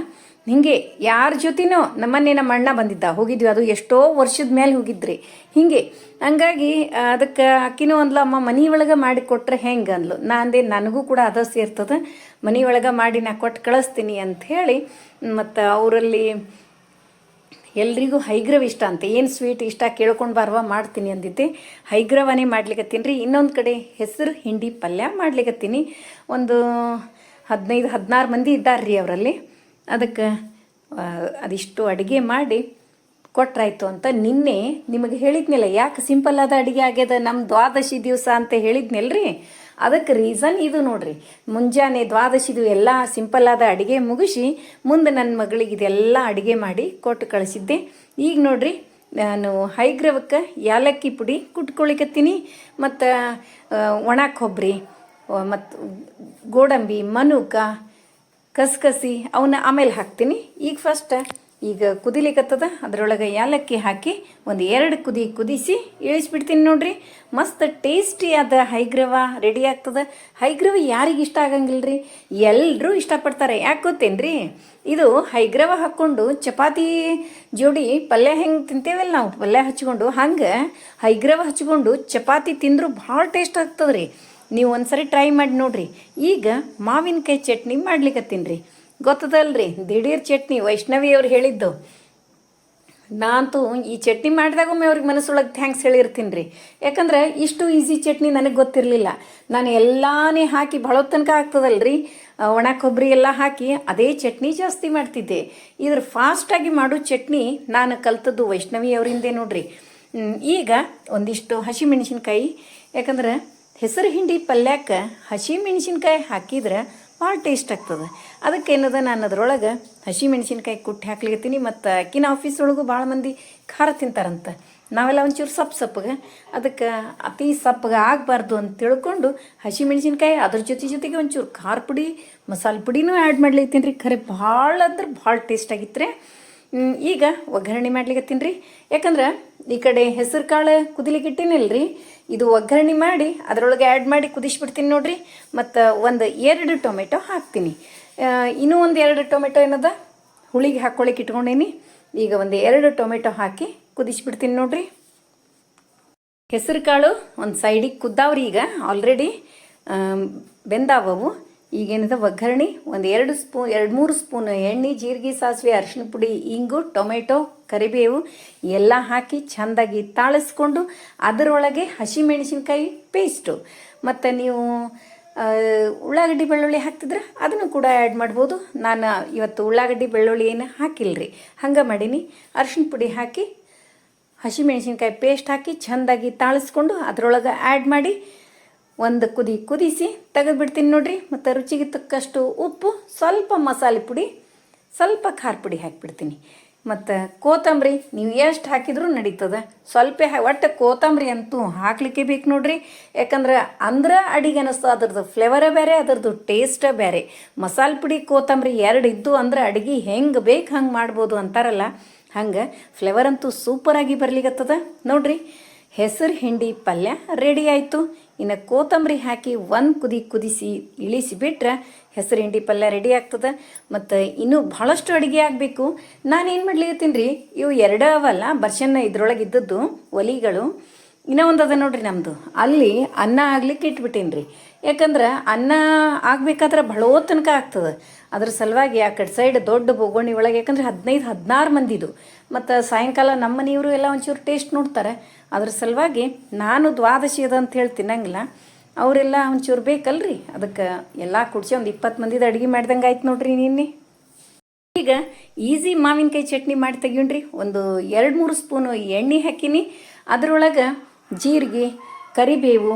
ಹಿಂಗೆ ಯಾರ ಜೊತೆನೋ ನಮ್ಮನ್ನೇ ನಮ್ಮ ಅಣ್ಣ ಬಂದಿದ್ದ, ಹೋಗಿದ್ವಿ. ಅದು ಎಷ್ಟೋ ವರ್ಷದ ಮೇಲೆ ಹೋಗಿದ್ರಿ. ಹಿಂಗೆ, ಹಂಗಾಗಿ ಅದಕ್ಕೆ ಅಕ್ಕಿನೂ ಅಂದ್ಲ, ಅಮ್ಮ, ಮನೆ ಒಳಗೆ ಮಾಡಿ ಕೊಟ್ರೆ ಹೆಂಗೆ? ಅಂದ್ಲು. ನಾ ಅಂದೆ, ನನಗೂ ಕೂಡ ಅದ ಸೇರ್ತದೆ. ಮನೆ ಒಳಗೆ ಮಾಡಿ ನಾ ಕೊಟ್ಟು ಕಳಿಸ್ತೀನಿ ಅಂತ ಹೇಳಿ, ಮತ್ತು ಅವರಲ್ಲಿ ಎಲ್ರಿಗೂ ಹೈಗ್ರವ್ ಇಷ್ಟ ಅಂತ. ಏನು ಸ್ವೀಟ್ ಇಷ್ಟ ಕೇಳ್ಕೊಂಡು ಬಾರ್ವ ಮಾಡ್ತೀನಿ ಅಂದಿದ್ದೆ. ಹೈಗ್ರವನೇ ಮಾಡ್ಲಿಕ್ಕತ್ತೀನಿ ರೀ. ಇನ್ನೊಂದು ಕಡೆ ಹೆಸರು ಹಿಂಡಿ ಪಲ್ಯ ಮಾಡ್ಲಿಕ್ಕತ್ತೀನಿ ಒಂದು ಹದಿನೈದು, ಹದಿನಾರು ಮಂದಿ ಇದ್ದಾರೆ ಅವರಲ್ಲಿ. ಅದಕ್ಕೆ ಅದಿಷ್ಟು ಅಡುಗೆ ಮಾಡಿ ಕೊಟ್ರಾಯ್ತು ಅಂತ ನಿನ್ನೆ ನಿಮಗೆ ಹೇಳಿದ್ನಲ್ಲ, ಯಾಕೆ ಸಿಂಪಲ್ ಆದ ಅಡುಗೆ ಆಗ್ಯದ? ನಮ್ಮ ದ್ವಾದಶಿ ದಿವಸ ಅಂತ ಹೇಳಿದ್ನಲ್ರಿ? ಅದಕ್ಕೆ ರೀಸನ್ ಇದು ನೋಡ್ರಿ. ಮುಂಜಾನೆ ದ್ವಾದಶಿದು ಎಲ್ಲ ಸಿಂಪಲ್ ಆದ ಅಡುಗೆ ಮುಗಿಸಿ, ಮುಂದೆ ನನ್ನ ಮಗಳಿಗೆ ಇದೆಲ್ಲ ಅಡುಗೆ ಮಾಡಿ ಕೊಟ್ಟು ಕಳಿಸಿದ್ದೆ. ಈಗ ನೋಡ್ರಿ, ನಾನು ಹೈಗ್ರವಕ್ಕೆ ಯಾಲಕ್ಕಿ ಪುಡಿ ಕುಟ್ಕೊಳಿಕತ್ತೀನಿ, ಮತ್ತು ಒಣ ಕೊಬ್ಬರಿ ಮತ್ತು ಗೋಡಂಬಿ, ಮನುಕ ಕಸ್ಕಸಿ ಅವನ್ನ ಆಮೇಲೆ ಹಾಕ್ತೀನಿ. ಈಗ ಫಸ್ಟ್ ಈಗ ಕುದಿಲಿಕತ್ತದ ಅದರೊಳಗೆ ಏಲಕ್ಕಿ ಹಾಕಿ ಒಂದು ಎರಡು ಕುದಿ ಕುದಿಸಿ ಇಳಿಸ್ಬಿಡ್ತೀನಿ ನೋಡ್ರಿ. ಮಸ್ತ್ ಟೇಸ್ಟಿಯಾದ ಹೈಗ್ರವ ರೆಡಿ ಆಗ್ತದೆ. ಹೈಗ್ರವ ಯಾರಿಗೆ ಇಷ್ಟ ಆಗಂಗಿಲ್ಲ ರೀ ಎಲ್ಲರೂ ಇಷ್ಟಪಡ್ತಾರೆ. ಯಾಕೆ ಗೊತ್ತೇನ್ರಿ? ಇದು ಹೈಗ್ರವ ಹಾಕ್ಕೊಂಡು ಚಪಾತಿ ಜೋಡಿ ಪಲ್ಯ ಹೆಂಗೆ ತಿಂತೇವಲ್ಲ ನಾವು? ಪಲ್ಯ ಹಚ್ಕೊಂಡು ಹಂಗೆ ಹೈಗ್ರವ ಹಚ್ಕೊಂಡು ಚಪಾತಿ ತಿಂದರೂ ಭಾಳ ಟೇಸ್ಟ್ ಆಗ್ತದೆ ರೀ ನೀವು ಒಂದ್ಸರಿ ಟ್ರೈ ಮಾಡಿ ನೋಡ್ರಿ. ಈಗ ಮಾವಿನಕಾಯಿ ಚಟ್ನಿ ಮಾಡ್ಲಿಕತ್ತೀನಿ ರೀ. ಗೊತ್ತದಲ್ರಿ, ದಿಢೀರ್ ಚಟ್ನಿ ವೈಷ್ಣವಿ ಅವ್ರು ಹೇಳಿದ್ದು. ನಾನಂತೂ ಈ ಚಟ್ನಿ ಮಾಡಿದಾಗೊಮ್ಮೆ ಅವ್ರಿಗೆ ಮನಸ್ಸೊಳಗೆ ಥ್ಯಾಂಕ್ಸ್ ಹೇಳಿರ್ತೀನಿ ರೀ. ಯಾಕಂದ್ರೆ ಇಷ್ಟು ಈಸಿ ಚಟ್ನಿ ನನಗೆ ಗೊತ್ತಿರಲಿಲ್ಲ. ನಾನು ಎಲ್ಲಾನೇ ಹಾಕಿ ಭಾಳ ತನಕ ಆಗ್ತದಲ್ರಿ. ಒಣ ಕೊಬ್ಬರಿ ಎಲ್ಲ ಹಾಕಿ ಅದೇ ಚಟ್ನಿ ಜಾಸ್ತಿ ಮಾಡ್ತಿದ್ದೆ. ಇದ್ರ ಫಾಸ್ಟಾಗಿ ಮಾಡೋ ಚಟ್ನಿ ನಾನು ಕಲ್ತದ್ದು ವೈಷ್ಣವಿ ಅವರಿಂದೇ ನೋಡ್ರಿ. ಈಗ ಒಂದಿಷ್ಟು ಹಸಿಮೆಣಸಿನ್ಕಾಯಿ. ಯಾಕಂದ್ರೆ ಹೆಸರು ಹಿಂಡಿ ಪಲ್ಯಕ್ಕೆ ಹಸಿ ಮೆಣಸಿನ್ಕಾಯಿ ಹಾಕಿದ್ರೆ ಭಾಳ ಟೇಸ್ಟ್ ಆಗ್ತದೆ. ಅದಕ್ಕೆ ಏನದ ನಾನು ಅದ್ರೊಳಗೆ ಹಸಿ ಮೆಣಸಿನ್ಕಾಯಿ ಕುಟ್ಟಿ ಹಾಕ್ಲಿಕತ್ತೀನಿ ಮತ್ತು ಅಕ್ಕಿನ ಆಫೀಸ್ ಒಳಗೂ ಭಾಳ ಮಂದಿ ಖಾರ ತಿಂತಾರಂತ. ನಾವೆಲ್ಲ ಒಂಚೂರು ಸಪ್ಪು ಸಪ್ಪಗೆ ಅದಕ್ಕೆ ಅತಿ ಸಪ್ಪಗೆ ಆಗಬಾರ್ದು ಅಂತ ತಿಳ್ಕೊಂಡು ಹಸಿ ಮೆಣಸಿನ್ಕಾಯಿ ಅದ್ರ ಜೊತೆ ಜೊತೆಗೆ ಒಂಚೂರು ಖಾರ ಪುಡಿ, ಮಸಾಲೆ ಪುಡಿನೂ ಆ್ಯಡ್ ಮಾಡ್ಲಿಕತ್ತೀನಿ ರೀ ಖರೆ ಭಾಳ ಅಂದ್ರೆ ಭಾಳ ಟೇಸ್ಟ್ ಆಗಿತ್ತು ಈಗ ಒಗ್ಗರಣೆ ಮಾಡ್ಲಿಕ್ಕೆ ರೀ ಯಾಕಂದ್ರೆ ಈ ಕಡೆ ಹೆಸರು ಕಾಳು ಕುದಿಲಿಕ್ಕೆ ಇಟ್ಟಿನಲ್ರಿ. ಇದು ಒಗ್ಗರಣೆ ಮಾಡಿ, ಅದರೊಳಗೆ ಆ್ಯಡ್ ಮಾಡಿ ಕುದಿಸ್ಬಿಡ್ತೀನಿ ನೋಡ್ರಿ. ಮತ್ತು ಒಂದು ಎರಡು ಟೊಮೆಟೊ ಹಾಕ್ತೀನಿ. ಇನ್ನೂ ಒಂದು ಎರಡು ಟೊಮೆಟೊ ಏನದ? ಹುಳಿಗೆ ಹಾಕ್ಕೊಳ್ಳಿಕ್ಕೆ ಇಟ್ಕೊಂಡೇನಿ. ಈಗ ಒಂದು ಎರಡು ಟೊಮೆಟೊ ಹಾಕಿ ಕುದಿಸ್ಬಿಡ್ತೀನಿ ನೋಡ್ರಿ. ಹೆಸರು ಕಾಳು ಒಂದು ಸೈಡಿಗೆ ಕುದ್ದಾವ್ರಿ ಈಗ ಆಲ್ರೆಡಿ ಬೆಂದಾವವು. ಈಗೇನಿದೆ? ಒಗ್ಗರಣೆ, ಒಂದು ಎರಡು ಸ್ಪೂನ್ ಎರಡು ಮೂರು ಸ್ಪೂನ್ ಎಣ್ಣೆ, ಜೀರಿಗೆ ಸಾಸಿವೆ ಅರಿಶಿನ ಪುಡಿ, ಇಂಗು, ಟೊಮೆಟೊ, ಕರಿಬೇವು ಎಲ್ಲ ಹಾಕಿ ಚೆಂದಾಗಿ ತಾಳಿಸ್ಕೊಂಡು ಅದರೊಳಗೆ ಹಸಿಮೆಣಸಿನ್ಕಾಯಿ ಪೇಸ್ಟು. ಮತ್ತು ನೀವು ಉಳ್ಳಾಗಡ್ಡಿ ಬೆಳ್ಳುಳ್ಳಿ ಹಾಕ್ತಿದ್ರೆ? ಅದನ್ನು ಕೂಡ ಆ್ಯಡ್ ಮಾಡ್ಬೋದು. ನಾನು ಇವತ್ತು ಉಳ್ಳಾಗಡ್ಡಿ ಬೆಳ್ಳುಳ್ಳಿ ಏನು ಹಾಕಿಲ್ಲ ರೀ ಹಂಗೆ ಮಾಡೀನಿ. ಅರಿಶಿನ ಪುಡಿ ಹಾಕಿ ಹಸಿಮೆಣಸಿನ್ಕಾಯಿ ಪೇಸ್ಟ್ ಹಾಕಿ ಚೆಂದಾಗಿ ತಾಳಿಸ್ಕೊಂಡು ಅದರೊಳಗೆ ಆ್ಯಡ್ ಮಾಡಿ ಒಂದು ಕುದಿ ಕುದಿಸಿ ತೆಗೆದುಬಿಡ್ತೀನಿ ನೋಡ್ರಿ. ಮತ್ತು ರುಚಿಗೆ ತಕ್ಕಷ್ಟು ಉಪ್ಪು, ಸ್ವಲ್ಪ ಮಸಾಲೆ ಪುಡಿ, ಸ್ವಲ್ಪ ಖಾರ ಪುಡಿ ಹಾಕಿಬಿಡ್ತೀನಿ. ಮತ್ತು ಕೋತಂಬರಿ ನೀವು ಎಷ್ಟು ಹಾಕಿದ್ರೂ ನಡೀತದೆ. ಸ್ವಲ್ಪ ಒಟ್ಟು ಕೋತಂಬರಿ ಅಂತೂ ಹಾಕ್ಲಿಕ್ಕೆ ಬೇಕು ನೋಡ್ರಿ. ಯಾಕಂದ್ರೆ ಅಂದ್ರೆ ಅಡಿಗೆ ಅನಿಸ್ತು ಅದ್ರದ್ದು ಫ್ಲೇವರೇ ಬೇರೆ, ಅದ್ರದ್ದು ಟೇಸ್ಟ ಬೇರೆ. ಮಸಾಲೆ ಪುಡಿ ಕೋತಂಬರಿ ಎರಡು ಇದ್ದು ಅಂದ್ರೆ ಅಡಿಗೆ ಹೆಂಗೆ ಬೇಕು ಹಂಗೆ ಮಾಡ್ಬೋದು ಅಂತಾರಲ್ಲ. ಹಂಗೆ ಫ್ಲೇವರ್ ಅಂತೂ ಸೂಪರಾಗಿ ಬರ್ಲಿಕತ್ತದ. ನೋಡ್ರಿ, ಹೆಸರು, ಹಿಂಡಿ, ಪಲ್ಯ ರೆಡಿ ಆಯಿತು. ಇನ್ನು ಕೋತಂಬರಿ ಹಾಕಿ ಒಂದು ಕುದಿ ಕುದಿಸಿ ಇಳಿಸಿ ಬಿಟ್ರೆ ಹೆಸರು ಹಿಂಡಿ ಪಲ್ಯ ರೆಡಿ ಆಗ್ತದೆ. ಮತ್ತು ಇನ್ನೂ ಭಾಳಷ್ಟು ಅಡುಗೆ ಆಗಬೇಕು. ನಾನೇನು ಮಾಡ್ಲಿಕತ್ತೀನಿ ರೀ, ಇವು ಎರಡೇ ಅವಲ್ಲ ಬರ್ಷನ್ನ ಇದ್ರೊಳಗೆ ಇದ್ದದ್ದು ಒಲಿಗಳು. ಇನ್ನೂ ಒಂದು ಅದ ನೋಡ್ರಿ ನಮ್ಮದು ಅಲ್ಲಿ ಅನ್ನ ಆಗ್ಲಿಕ್ಕೆ ಇಟ್ಬಿಟ್ಟೀನಿ ರೀ. ಯಾಕಂದ್ರೆ ಅನ್ನ ಆಗ್ಬೇಕಾದ್ರೆ ಬಹಳೋ ತನಕ ಆಗ್ತದೆ. ಅದ್ರ ಸಲುವಾಗಿ ಆ ಕಡೆ ಸೈಡ್ ದೊಡ್ಡ ಬೊಗೋಣಿ ಒಳಗೆ, ಯಾಕಂದ್ರೆ ಹದಿನೈದು ಹದಿನಾರು ಮಂದಿದು. ಮತ್ತು ಸಾಯಂಕಾಲ ನಮ್ಮ ಮನೆಯವರು ಎಲ್ಲ ಒಂಚೂರು ಟೇಸ್ಟ್ ನೋಡ್ತಾರೆ. ಅದ್ರ ಸಲುವಾಗಿ ನಾನು ದ್ವಾದಶಿ ಅದ ಅಂತ ಹೇಳಿ ತಿನ್ನಂಗಿಲ್ಲ. ಅವರೆಲ್ಲ ಒಂಚೂರು ಬೇಕಲ್ರಿ? ಅದಕ್ಕೆ ಎಲ್ಲ ಕುಡ್ಸಿ ಒಂದು ಇಪ್ಪತ್ತು ಮಂದಿದ ಅಡುಗೆ ಮಾಡ್ದಂಗೆ ಆಯ್ತು ನೋಡ್ರಿ ನಿನ್ನೆ. ಈಗ ಈಸಿ ಮಾವಿನಕಾಯಿ ಚಟ್ನಿ ಮಾಡಿ ತೆಗೀಣ್ರಿ ಒಂದು ಎರಡು ಮೂರು ಸ್ಪೂನು ಎಣ್ಣೆ ಹಾಕಿನಿ. ಅದರೊಳಗೆ ಜೀರಿಗೆ, ಕರಿಬೇವು,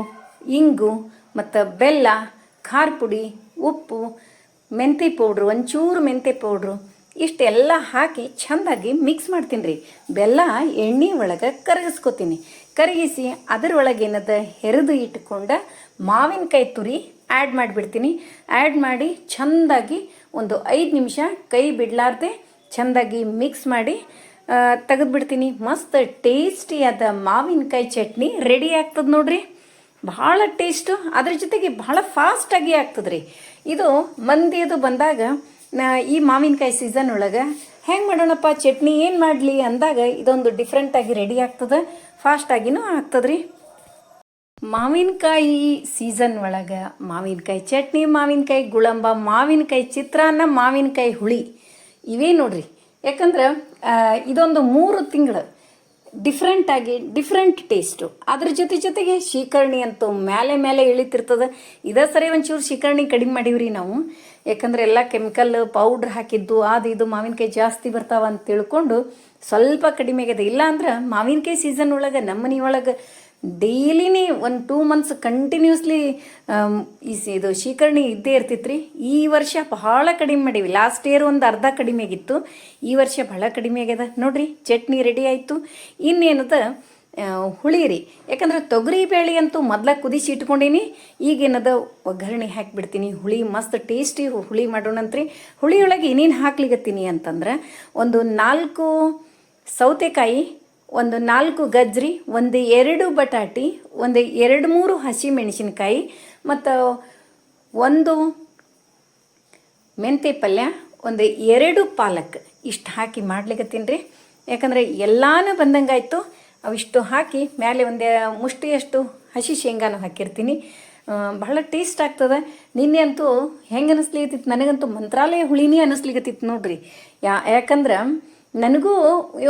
ಇಂಗು, ಮತ್ತು ಬೆಲ್ಲ, ಖಾರ ಪುಡಿ, ಉಪ್ಪು ಮೆಂತೆ ಪೌಡ್ರು, ಒಂಚೂರು ಮೆಂತೆ ಪೌಡ್ರು ಇಷ್ಟೆಲ್ಲ ಹಾಕಿ ಚಂದಾಗಿ ಮಿಕ್ಸ್ ಮಾಡ್ತೀನಿ ರೀ ಬೆಲ್ಲ ಎಣ್ಣೆ ಒಳಗೆ ಕರಗಿಸ್ಕೊತೀನಿ. ಕರಗಿಸಿ ಅದರೊಳಗೆ ಏನದ ಹೆರಿದು ಇಟ್ಕೊಂಡ ಮಾವಿನಕಾಯಿ ತುರಿ ಆ್ಯಡ್ ಮಾಡಿಬಿಡ್ತೀನಿ. ಆ್ಯಡ್ ಮಾಡಿ ಚೆಂದಾಗಿ ಒಂದು ಐದು ನಿಮಿಷ ಕೈ ಬಿಡಲಾರ್ದೆ ಚೆಂದಾಗಿ ಮಿಕ್ಸ್ ಮಾಡಿ ತೆಗೆದುಬಿಡ್ತೀನಿ. ಮಸ್ತ್ ಟೇಸ್ಟಿಯಾದ ಮಾವಿನಕಾಯಿ ಚಟ್ನಿ ರೆಡಿ ಆಗ್ತದೆ ನೋಡ್ರಿ. ಭಾಳ ಟೇಸ್ಟು ಅದ್ರ ಜೊತೆಗೆ ಭಾಳ ಫಾಸ್ಟಾಗಿ ಆಗ್ತದೆ ರೀ ಇದು ಮಂದಿದು ಬಂದಾಗ ನಾ ಈ ಮಾವಿನಕಾಯಿ ಸೀಸನ್ ಒಳಗೆ ಹೆಂಗೆ ಮಾಡೋಣಪ್ಪ, ಚಟ್ನಿ ಏನು ಮಾಡಲಿ ಅಂದಾಗ ಇದೊಂದು ಡಿಫ್ರೆಂಟಾಗಿ ರೆಡಿ ಆಗ್ತದೆ. ಫಾಸ್ಟಾಗಿನೂ ಆಗ್ತದೆ ರೀ ಮಾವಿನಕಾಯಿ ಸೀಸನ್ ಒಳಗೆ ಮಾವಿನಕಾಯಿ ಚಟ್ನಿ, ಮಾವಿನಕಾಯಿ ಗುಳಂಬ, ಮಾವಿನಕಾಯಿ ಚಿತ್ರಾನ್ನ, ಮಾವಿನಕಾಯಿ ಹುಳಿ ಇವೇ ನೋಡ್ರಿ. ಯಾಕಂದ್ರೆ ಇದೊಂದು ಮೂರು ತಿಂಗಳು ಡಿಫ್ರೆಂಟಾಗಿ ಡಿಫ್ರೆಂಟ್ ಟೇಸ್ಟು ಅದ್ರ ಜೊತೆ ಜೊತೆಗೆ ಶೀಕರ್ಣಿ ಅಂತೂ ಮೇಲೆ ಮೇಲೆ ಇಳಿತಿರ್ತದೆ. ಇದೇ ಸರಿ ಒಂಚೂರು ಶೀಕರ್ಣಿ ಕಡಿಮೆ ಮಾಡೀವ್ರಿ ನಾವು. ಯಾಕಂದ್ರೆ ಎಲ್ಲ ಕೆಮಿಕಲ್ ಪೌಡ್ರ್ ಹಾಕಿದ್ದು ಅದು ಇದು ಮಾವಿನಕಾಯಿ ಜಾಸ್ತಿ ಬರ್ತಾವ ಅಂತ ತಿಳ್ಕೊಂಡು ಸ್ವಲ್ಪ ಕಡಿಮೆ ಆಗಿದೆ, ಇಲ್ಲ ಅಂದ್ರೆ ಮಾವಿನಕಾಯಿ ಸೀಸನ್ ಒಳಗೆ ನಮ್ಮ ಮನೆ ಒಳಗೆ ಡೈಲಿನೇ ಒಂದು ಟೂ ಮಂತ್ಸ್ ಕಂಟಿನ್ಯೂಸ್ಲಿ ಈ ಇದು ಶೀಕರ್ಣಿ ಇದ್ದೇ ಇರ್ತಿತ್ತು ಈ ವರ್ಷ ಬಹಳ ಕಡಿಮೆ ಮಾಡೀವಿ. ಲಾಸ್ಟ್ ಇಯರ್ ಒಂದು ಅರ್ಧ ಕಡಿಮೆ ಆಗಿತ್ತು. ಈ ವರ್ಷ ಬಹಳ ಕಡಿಮೆ ಆಗ್ಯದ. ನೋಡ್ರಿ, ಚಟ್ನಿ ರೆಡಿ ಆಯಿತು. ಇನ್ನೇನದ ಆ, ಹುಳಿ ರೀ ಯಾಕಂದ್ರೆ ತೊಗರಿ ಬೇಳೆ ಅಂತೂ ಮೊದ್ಲ ಕುದಿಸಿ ಇಟ್ಕೊಂಡೀನಿ ಈಗೇನದ ಒಗ್ಗರಣೆ ಹಾಕಿಬಿಡ್ತೀನಿ. ಹುಳಿ ಮಸ್ತ್ ಟೇಸ್ಟಿ ಹುಳಿ ಮಾಡೋಣಂತ್ರಿ. ಹುಳಿಯೊಳಗೆ ಏನೇನು ಹಾಕ್ಲಿಗತ್ತೀನಿ ಅಂತಂದ್ರೆ ಒಂದು ನಾಲ್ಕು ಸೌತೆಕಾಯಿ ಒಂದು ನಾಲ್ಕು ಗಜ್ಜರಿ ಒಂದು ಎರಡು ಬಟಾಟಿ ಒಂದು ಎರಡು ಮೂರು ಹಸಿ ಮೆಣಸಿನ್ಕಾಯಿ ಮತ್ತು ಒಂದು ಮೆಂತೆ ಪಲ್ಯ ಒಂದು ಎರಡು ಪಾಲಕ್ ಇಷ್ಟು ಹಾಕಿ ಮಾಡ್ಲಿಕತ್ತೀನಿ ರೀ. ಯಾಕಂದರೆ ಎಲ್ಲಾನು ಬಂದಂಗಾಯ್ತು. ಅವಿಷ್ಟು ಹಾಕಿ ಮೇಲೆ ಒಂದು ಮುಷ್ಟಿಯಷ್ಟು ಹಸಿ ಶೇಂಗಾನು ಹಾಕಿರ್ತೀನಿ. ಬಹಳ ಟೇಸ್ಟ್ ಆಗ್ತದೆ. ನಿನ್ನೆ ಅಂತೂ ಹೆಂಗೆ ಅನಿಸ್ಲಿಕತ್ತಿತ್ತು ನನಗಂತೂ ಮಂತ್ರಾಲಯ ಹುಳಿನೇ ಅನಿಸ್ಲಿಕತ್ತಿತ್ತು ನೋಡ್ರಿ. ಯಾ, ಯಾಕಂದ್ರೆ ನನಗೂ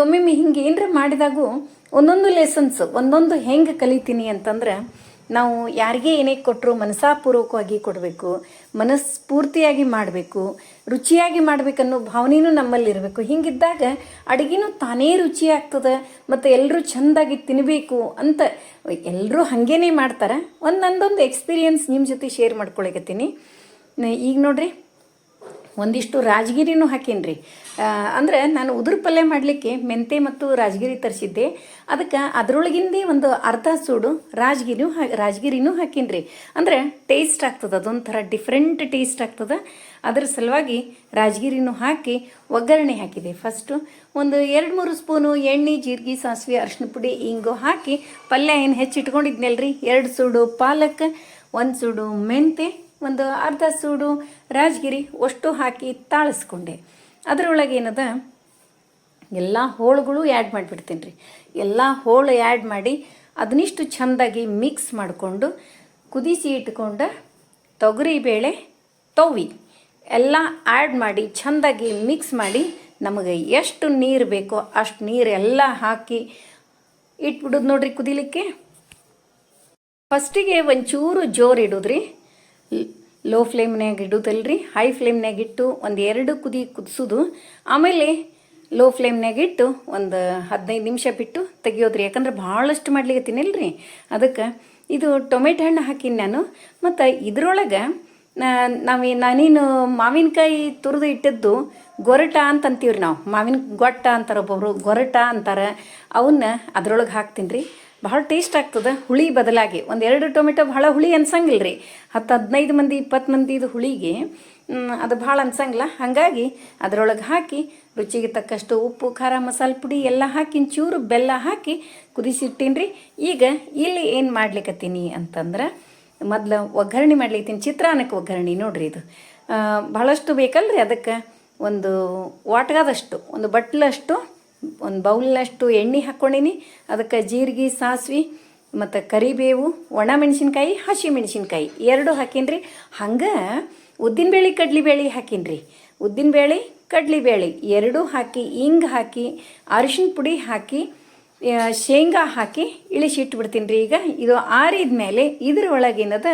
ಒಮ್ಮೊಮ್ಮೆ ಹಿಂಗೆ ಏನರ ಮಾಡಿದಾಗೂ ಒಂದೊಂದು ಲೆಸನ್ಸ್ ಒಂದೊಂದು ಹೆಂಗೆ ಕಲಿತೀನಿ ಅಂತಂದ್ರೆ ನಾವು ಯಾರಿಗೆ ಏನೇ ಕೊಟ್ಟರು ಮನಸಾಪೂರ್ವಕವಾಗಿ ಕೊಡಬೇಕು ಮನಸ್ಫೂರ್ತಿಯಾಗಿ ಮಾಡಬೇಕು ರುಚಿಯಾಗಿ ಮಾಡ್ಬೇಕನ್ನೋ ಭಾವನೆಯೂ ನಮ್ಮಲ್ಲಿ ಇರಬೇಕು ಹಿಂಗಿದ್ದಾಗ ಅಡುಗೆನೂ ತಾನೇ ರುಚಿ ಆಗ್ತದೆ ಮತ್ತು ಎಲ್ಲರೂ ಚೆಂದಾಗಿ ತಿನ್ನಬೇಕು ಅಂತ ಎಲ್ಲರೂ ಹಾಗೇನೆ ಮಾಡ್ತಾರೆ. ಒಂದು ನಂದೊಂದು ಎಕ್ಸ್ಪೀರಿಯನ್ಸ್ ನಿಮ್ಮ ಜೊತೆ ಶೇರ್ ಮಾಡ್ಕೊಳಕತ್ತೀನಿ. ಈಗ ನೋಡ್ರಿ. ಒಂದಿಷ್ಟು ರಾಜಗಿರಿನೂ ಹಾಕೀನಿ ಅಂದರೆ ನಾನು ಉದುರು ಪಲ್ಯ ಮಾಡಲಿಕ್ಕೆ ಮೆಂತೆ ಮತ್ತು ರಾಜಗಿರಿ ತರಿಸಿದ್ದೆ. ಅದಕ್ಕೆ ಅದರೊಳಗಿಂದೇ ಒಂದು ಅರ್ಧ ಸೂಡು ರಾಜಗಿರಿನೂ ಹಾ, ರಾಜಗಿರಿನೂ ಹಾಕೀನಿ ರೀ ಅಂದರೆ ಟೇಸ್ಟ್ ಆಗ್ತದೆ, ಅದೊಂಥರ ಡಿಫ್ರೆಂಟ್ ಟೇಸ್ಟ್ ಆಗ್ತದೆ. ಅದ್ರ ಸಲುವಾಗಿ ರಾಜಗಿರಿನೂ ಹಾಕಿ ಒಗ್ಗರಣೆ ಹಾಕಿದೆ. ಫಸ್ಟು ಒಂದು ಎರಡು ಮೂರು ಸ್ಪೂನು ಎಣ್ಣೆ, ಜೀರಿಗೆ, ಸಾಸಿವೆ ಅರಿಶಿನ ಪುಡಿ ಹಿಂಗು ಹಾಕಿ ಪಲ್ಯ ಏನು ಹೆಚ್ಚಿಟ್ಕೊಂಡಿದ್ನಲ್ರಿ ಎರಡು ಸೂಡು ಪಾಲಕ್, ಒಂದು ಸೂಡು ಮೆಂತೆ ಒಂದು ಅರ್ಧ ಸೂಡು ರಾಜಗಿರಿ ಅಷ್ಟು ಹಾಕಿ ತಾಳಿಸ್ಕೊಂಡೆ. ಅದರೊಳಗೆ ಏನದ? ಎಲ್ಲ ಹೋಳುಗಳು ಆ್ಯಡ್ ಮಾಡಿಬಿಡ್ತೀನಿ ರೀ ಎಲ್ಲ ಹೋಳು ಆ್ಯಡ್ ಮಾಡಿ ಅದನ್ನಿಷ್ಟು ಚೆಂದಾಗಿ ಮಿಕ್ಸ್ ಮಾಡಿಕೊಂಡು ಕುದಿಸಿ ಇಟ್ಕೊಂಡ ತೊಗರಿಬೇಳೆ ತವ್ವಿ ಎಲ್ಲ ಆ್ಯಡ್ ಮಾಡಿ ಚಂದಾಗಿ ಮಿಕ್ಸ್ ಮಾಡಿ ನಮಗೆ ಎಷ್ಟು ನೀರು ಬೇಕೋ ಅಷ್ಟು ನೀರು ಎಲ್ಲ ಹಾಕಿ ಇಟ್ಬಿಡೋದು ನೋಡ್ರಿ ಕುದಿಲಿಕ್ಕೆ. ಫಸ್ಟಿಗೆ ಒಂಚೂರು ಜೋರು ಇಡೋದ್ರಿ. ಲೋ ಫ್ಲೇಮ್ನ್ಯಾಗ ಇಡುದಲ್ರಿ ಹೈ ಫ್ಲೇಮ್ನ್ಯಾಗ ಇಟ್ಟು ಒಂದು ಎರಡು ಕುದಿ ಕುದಿಸೋದು, ಆಮೇಲೆ ಲೋ ಫ್ಲೇಮ್ನ್ಯಾಗ ಇಟ್ಟು ಒಂದು ಹದಿನೈದು ನಿಮಿಷ ಬಿಟ್ಟು ತೆಗಿಯೋದ್ರಿ. ಯಾಕಂದ್ರೆ ಭಾಳಷ್ಟು ಮಾಡ್ಲಿಕತ್ತೀನಲ್ರಿ ಅದಕ್ಕೆ ಇದು ಟೊಮೆಟೊ ಹಣ್ಣು ಹಾಕೀನಿ ನಾನು. ಮತ್ತು ಇದರೊಳಗೆ ನಾವು ನಾನೇನು ಮಾವಿನಕಾಯಿ ತುರಿದು ಇಟ್ಟದ್ದು ಗೊರಟ ಅಂತ ಅಂತೀವ್ರಿ ನಾವು. ಮಾವಿನ ಗೊಟ್ಟ ಅಂತಾರೆ ಒಬ್ಬೊಬ್ರು, ಗೊರಟ ಅಂತಾರೆ. ಅವನ್ನ ಅದರೊಳಗೆ ಹಾಕ್ತೀನಿ ರೀ ಭಾಳ ಟೇಸ್ಟ್ ಆಗ್ತದೆ, ಹುಳಿ ಬದಲಾಗಿ. ಒಂದು ಎರಡು ಟೊಮೆಟೊ ಭಾಳ ಹುಳಿ ಅನ್ಸಂಗಿಲ್ಲ ರೀ ಹತ್ತು ಹದಿನೈದು ಮಂದಿ, ಇಪ್ಪತ್ತು ಮಂದಿದು ಹುಳಿಗೆ ಅದು ಭಾಳ ಅನ್ಸಂಗಿಲ್ಲ. ಹಾಗಾಗಿ ಅದರೊಳಗೆ ಹಾಕಿ ರುಚಿಗೆ ತಕ್ಕಷ್ಟು ಉಪ್ಪು, ಖಾರ, ಮಸಾಲೆ ಪುಡಿ ಎಲ್ಲ ಹಾಕಿ ಚೂರು ಬೆಲ್ಲ ಹಾಕಿ ಕುದಿಸಿಟ್ಟೀನಿ ರೀ ಈಗ ಇಲ್ಲಿ ಏನು ಮಾಡ್ಲಿಕ್ಕತ್ತೀನಿ ಅಂತಂದ್ರೆ ಮೊದಲು ಒಗ್ಗರಣೆ ಮಾಡ್ಲಿಕ್ತೀನಿ ಚಿತ್ರಾನ್ನಕ್ಕೆ ಒಗ್ಗರಣೆ ನೋಡಿರಿ ಇದು. ಭಾಳಷ್ಟು ಬೇಕಲ್ರಿ ಅದಕ್ಕೆ. ಒಂದು ವಾಟ್ಗಾದಷ್ಟು, ಒಂದು ಬಟ್ಲಷ್ಟು ಒಂದು ಬೌಲ್ನಷ್ಟು ಎಣ್ಣೆ ಹಾಕ್ಕೊಂಡೀನಿ. ಅದಕ್ಕೆ ಜೀರಿಗೆ, ಸಾಸಿವೆ, ಮತ್ತು ಕರಿಬೇವು ಒಣ ಮೆಣಸಿನ್ಕಾಯಿ ಹಸಿ ಮೆಣಸಿನ್ಕಾಯಿ ಎರಡು ಹಾಕೀನಿ ರೀ ಹಂಗೆ ಉದ್ದಿನಬೇಳೆ, ಕಡ್ಲಿಬೇಳೆ ಹಾಕೀನಿ ರೀ ಉದ್ದಿನಬೇಳೆ, ಕಡ್ಲಿಬೇಳೆ ಎರಡೂ ಹಾಕಿ, ಹಿಂಗೆ ಹಾಕಿ, ಅರಿಶಿನ ಪುಡಿ ಹಾಕಿ ಶೇಂಗಾ ಹಾಕಿ ಇಳಿಸಿಟ್ಬಿಡ್ತೀನಿ ರೀ ಈಗ ಇದು ಆರಿದ ಮೇಲೆ ಇದ್ರ ಒಳಗೇನದ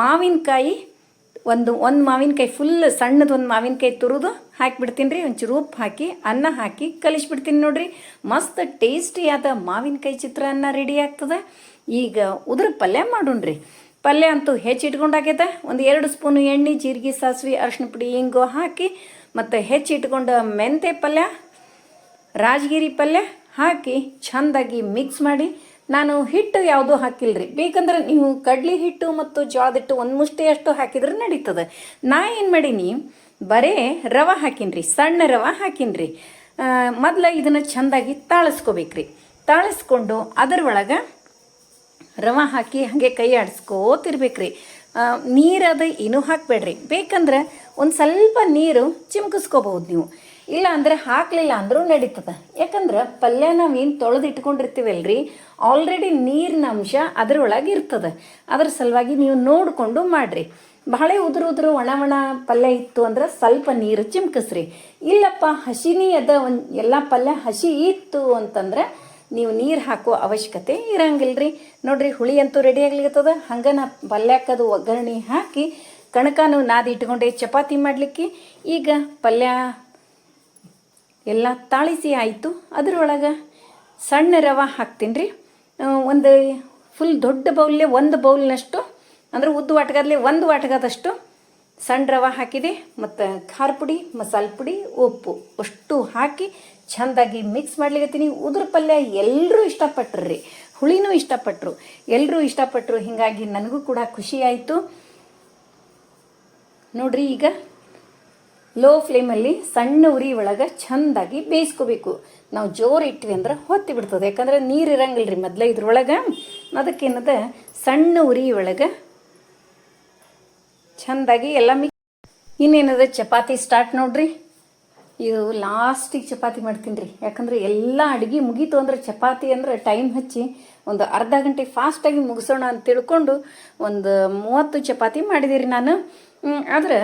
ಮಾವಿನಕಾಯಿ, ಒಂದು ಒಂದು ಮಾವಿನಕಾಯಿ ಫುಲ್ ಸಣ್ಣದೊಂದು ಮಾವಿನಕಾಯಿ ತುರಿದು ಹಾಕಿಬಿಡ್ತೀನಿ ರೀ, ಒಂಚೂರು ಉಪ್ಪು ಹಾಕಿ, ಅನ್ನ ಹಾಕಿ ಕಲಿಸ್ಬಿಡ್ತೀನಿ ನೋಡ್ರಿ. ಮಸ್ತ್ ಟೇಸ್ಟಿಯಾದ ಮಾವಿನಕಾಯಿ ಚಿತ್ರಾನ್ನ ರೆಡಿ ಆಗ್ತದೆ. ಈಗ ಉದ್ರ ಪಲ್ಯ ಮಾಡೋಣ್ರಿ ಪಲ್ಯ ಅಂತೂ ಹೆಚ್ಚು ಹೆಚ್ಚಿಟ್ಕೊಂಡಾಗ್ಯದ ಒಂದು ಎರಡು ಸ್ಪೂನು ಎಣ್ಣೆ, ಜೀರಿಗೆ, ಸಾಸಿವೆ ಅರಶಿನ ಪುಡಿ ಹಿಂಗು ಹಾಕಿ, ಮತ್ತು ಹೆಚ್ಚು ಇಟ್ಕೊಂಡು ಮೆಂತೆ ಪಲ್ಯ, ರಾಜಗಿರಿ ಪಲ್ಯ ಹಾಕಿ ಚಂದಾಗಿ ಮಿಕ್ಸ್ ಮಾಡಿ. ನಾನು ಹಿಟ್ಟು ಯಾವುದೂ ರೀ ಬೇಕಂದ್ರೆ ನೀವು ಕಡ್ಲಿ ಹಿಟ್ಟು ಮತ್ತು ಜೋಳದ ಹಿಟ್ಟು ಒಂದು ಮುಷ್ಟಿಯಷ್ಟು ಹಾಕಿದ್ರೆ ನಡೀತದೆ. ನಾ ಏನು ಮಾಡೀನಿ ಬರೇ ರವೆ ಹಾಕಿನ್ರಿ, ಸಣ್ಣ ರವೆ ಹಾಕಿನ್ರಿ. ಮೊದಲ ಇದನ್ನು ಚೆಂದಾಗಿ ತಾಳಿಸ್ಕೋಬೇಕ್ರಿ. ತಾಳಿಸ್ಕೊಂಡು ಅದರ ಒಳಗೆ ರವೆ ಹಾಕಿ ಹಾಗೆ ಕೈ ಆಡಿಸ್ಕೋತಿರ್ಬೇಕ್ರಿ. ನೀರದ ಏನೂ ಹಾಕಬೇಡ್ರಿ. ಬೇಕಂದ್ರೆ ಒಂದು ಸ್ವಲ್ಪ ನೀರು ಚಿಮ್ಕಿಸ್ಕೋಬಹುದು ನೀವು. ಇಲ್ಲ ಅಂದರೆ ಹಾಕಲಿಲ್ಲ ಅಂದರೂ ನಡೀತದೆ. ಯಾಕಂದ್ರೆ ಪಲ್ಯ ನಾವೇನು ತೊಳೆದು ಇಟ್ಕೊಂಡಿರ್ತೀವಲ್ರಿ ಆಲ್ರೆಡಿ ನೀರಿನ ಅಂಶ ಅದರೊಳಗೆ ಇರ್ತದೆ. ಅದ್ರ ಸಲುವಾಗಿ ನೀವು ನೋಡಿಕೊಂಡು ಮಾಡಿರಿ. ಬಹಳ ಉದುರು ಉದುರು ಒಣ ಒಣ ಪಲ್ಯ ಇತ್ತು ಅಂದ್ರೆ ಸ್ವಲ್ಪ ನೀರು ಚಿಮ್ಕಿಸ್ರಿ. ಇಲ್ಲಪ್ಪ, ಹಸಿನೇ ಅದ ಒಂದು ಎಲ್ಲ ಪಲ್ಯ ಹಸಿ ಇತ್ತು ಅಂತಂದ್ರೆ ನೀವು ನೀರು ಹಾಕೋ ಅವಶ್ಯಕತೆ ಇರಂಗಿಲ್ರಿ. ನೋಡ್ರಿ, ಹುಳಿ ಅಂತೂ ರೆಡಿ ಆಗ್ಲಿಕ್ಕದ ಹಂಗನ ನಾ ಪಲ್ಯಕ್ಕದು ಒಗ್ಗರಣೆ ಹಾಕಿ ಕಣಕನು ನಾದಿ ಇಟ್ಕೊಂಡೆ ಚಪಾತಿ ಮಾಡಲಿಕ್ಕೆ. ಈಗ ಪಲ್ಯ ಎಲ್ಲ ತಾಳಿಸಿ ಆಯಿತು. ಅದರೊಳಗೆ ಸಣ್ಣ ರವೆ ಹಾಕ್ತೀನಿ ರೀ ಒಂದು ಫುಲ್ ದೊಡ್ಡ ಬೌಲ್ಲೆ ಒಂದು ಬೌಲ್ನಷ್ಟು ಅಂದ್ರೆ ಉದ್ದ ವಾಟಗದಲ್ಲಿ ಒಂದು ವಾಟಗದಷ್ಟು ಸಣ್ಣ ರವೆ ಹಾಕಿದೆ, ಮತ್ತು ಖಾರ ಪುಡಿ, ಮಸಾಲೆ ಪುಡಿ, ಉಪ್ಪು. ಅಷ್ಟು ಹಾಕಿ ಚೆಂದಾಗಿ ಮಿಕ್ಸ್ ಮಾಡ್ಲಿಕತ್ತೀನಿ. ಉದ್ರ ಪಲ್ಯ ಎಲ್ಲರೂ ಇಷ್ಟಪಟ್ರು ರೀ ಹುಳಿನೂ ಇಷ್ಟಪಟ್ಟರು ಎಲ್ಲರೂ ಇಷ್ಟಪಟ್ಟರು ಹೀಗಾಗಿ ನನಗೂ ಕೂಡ ಖುಷಿ ಆಯಿತು. ನೋಡ್ರಿ ಈಗ ಲೋ ಫ್ಲೇಮಲ್ಲಿ ಸಣ್ಣ ಉರಿ ಒಳಗೆ ಚೆಂದಾಗಿ ಬೇಯಿಸ್ಕೋಬೇಕು. ನಾವು ಜೋರು ಇಟ್ವಿ ಅಂದ್ರೆ ಹೊತ್ತಿ ಬಿಡ್ತದೆ. ಯಾಕಂದ್ರೆ ನೀರು ಇರಂಗಿಲ್ಲ ರೀ ಮೊದಲೇ ಇದ್ರೊಳಗೆ. ಅದಕ್ಕೇನದ ಸಣ್ಣ ಉರಿ ಒಳಗೆ ಚೆಂದಾಗಿ ಎಲ್ಲ ಮಿಕ್ಸ್ ಇನ್ನೇನದ ಚಪಾತಿ ಸ್ಟಾರ್ಟ್ ನೋಡ್ರಿ. ಇದು ಲಾಸ್ಟಿಗೆ ಚಪಾತಿ ಮಾಡ್ತೀನಿ ರೀ ಯಾಕಂದ್ರೆ ಎಲ್ಲ ಅಡುಗೆ ಮುಗೀತು ಅಂದ್ರೆ ಚಪಾತಿ ಅಂದ್ರೆ ಟೈಮ್ ಹಚ್ಚಿ ಒಂದು ಅರ್ಧ ಗಂಟೆ ಫಾಸ್ಟಾಗಿ ಮುಗಿಸೋಣ ಅಂತ ತಿಳ್ಕೊಂಡು ಒಂದು ಮೂವತ್ತು ಚಪಾತಿ ಮಾಡಿದಿರಿ ನಾನು. ಆದ್ರೆ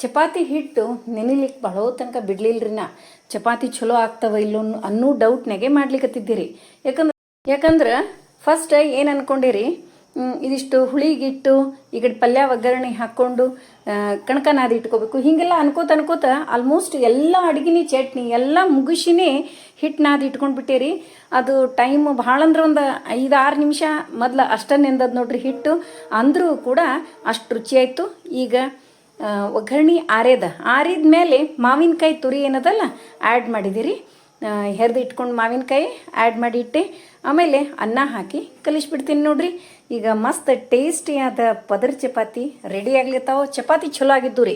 ಚಪಾತಿ ಹಿಟ್ಟು ನೆನಿಲಿಕ್ಕೆ ಬಹಳ ತನಕ ಬಿಡ್ಲಿಲ್ರಿ ನಾ. ಚಪಾತಿ ಚಲೋ ಆಗ್ತವ ಇಲ್ಲೋ ಅನ್ನೋ ಡೌಟ್ನಾಗೆ ಮಾಡ್ಲಿಕ್ಕತ್ತಿದ್ದೀರಿ ಯಾಕಂದ್ರೆ ಯಾಕಂದ್ರೆ ಫಸ್ಟ್ ಏನು ಅನ್ಕೊಂಡಿರಿ? ಇದಿಷ್ಟು ಹುಳಿಗಿಟ್ಟು, ಈ ಕಡೆ ಪಲ್ಯ ಒಗ್ಗರಣೆ ಹಾಕ್ಕೊಂಡು ಕಣಕನಾದ ಕಣಕ ನಾದಿ ಇಟ್ಕೋಬೇಕು. ಹೀಗೆಲ್ಲ ಅನ್ಕೋತ ಅನ್ಕೋತ ಆಲ್ಮೋಸ್ಟ್ ಎಲ್ಲ ಅಡುಗೆನೇ, ಚಟ್ನಿ ಎಲ್ಲ ಮುಗಿಸಿನೇ ಹಿಟ್ಟು ಇಟ್ಕೊಂಡು ಬಿಟ್ಟೇರಿ. ಅದು ಟೈಮ್ ಭಾಳ ಅಂದ್ರೆ ಒಂದು ಐದು ಆರು ನಿಮಿಷ ಮೊದ್ಲು ಅಷ್ಟ ನೋಡ್ರಿ ಹಿಟ್ಟು. ಅಂದರೂ ಕೂಡ ಅಷ್ಟು ರುಚಿ ಆಯಿತು. ಈಗ ಒಗ್ಗರಣೆ ಆರ್ಯದ. ಆರಿದ ಮೇಲೆ ಮಾವಿನಕಾಯಿ ತುರಿ ಏನದಲ್ಲ ಆ್ಯಡ್ ಮಾಡಿದಿರಿ. ಹೆರ್ದು ಇಟ್ಕೊಂಡು ಮಾವಿನಕಾಯಿ ಆ್ಯಡ್ ಮಾಡಿ ಇಟ್ಟೆ ಆಮೇಲೆ ಅನ್ನ ಹಾಕಿ ಕಲಿಸ್ಬಿಡ್ತೀನಿ ನೋಡ್ರಿ. ಈಗ ಮಸ್ತ್ ಟೇಸ್ಟಿಯಾದ ಪದರ್ ಚಪಾತಿ ರೆಡಿ ಆಗ್ಲಿತ್ತಾವ ಚಪಾತಿ ಚಲೋ ಆಗಿದ್ದು ರೀ.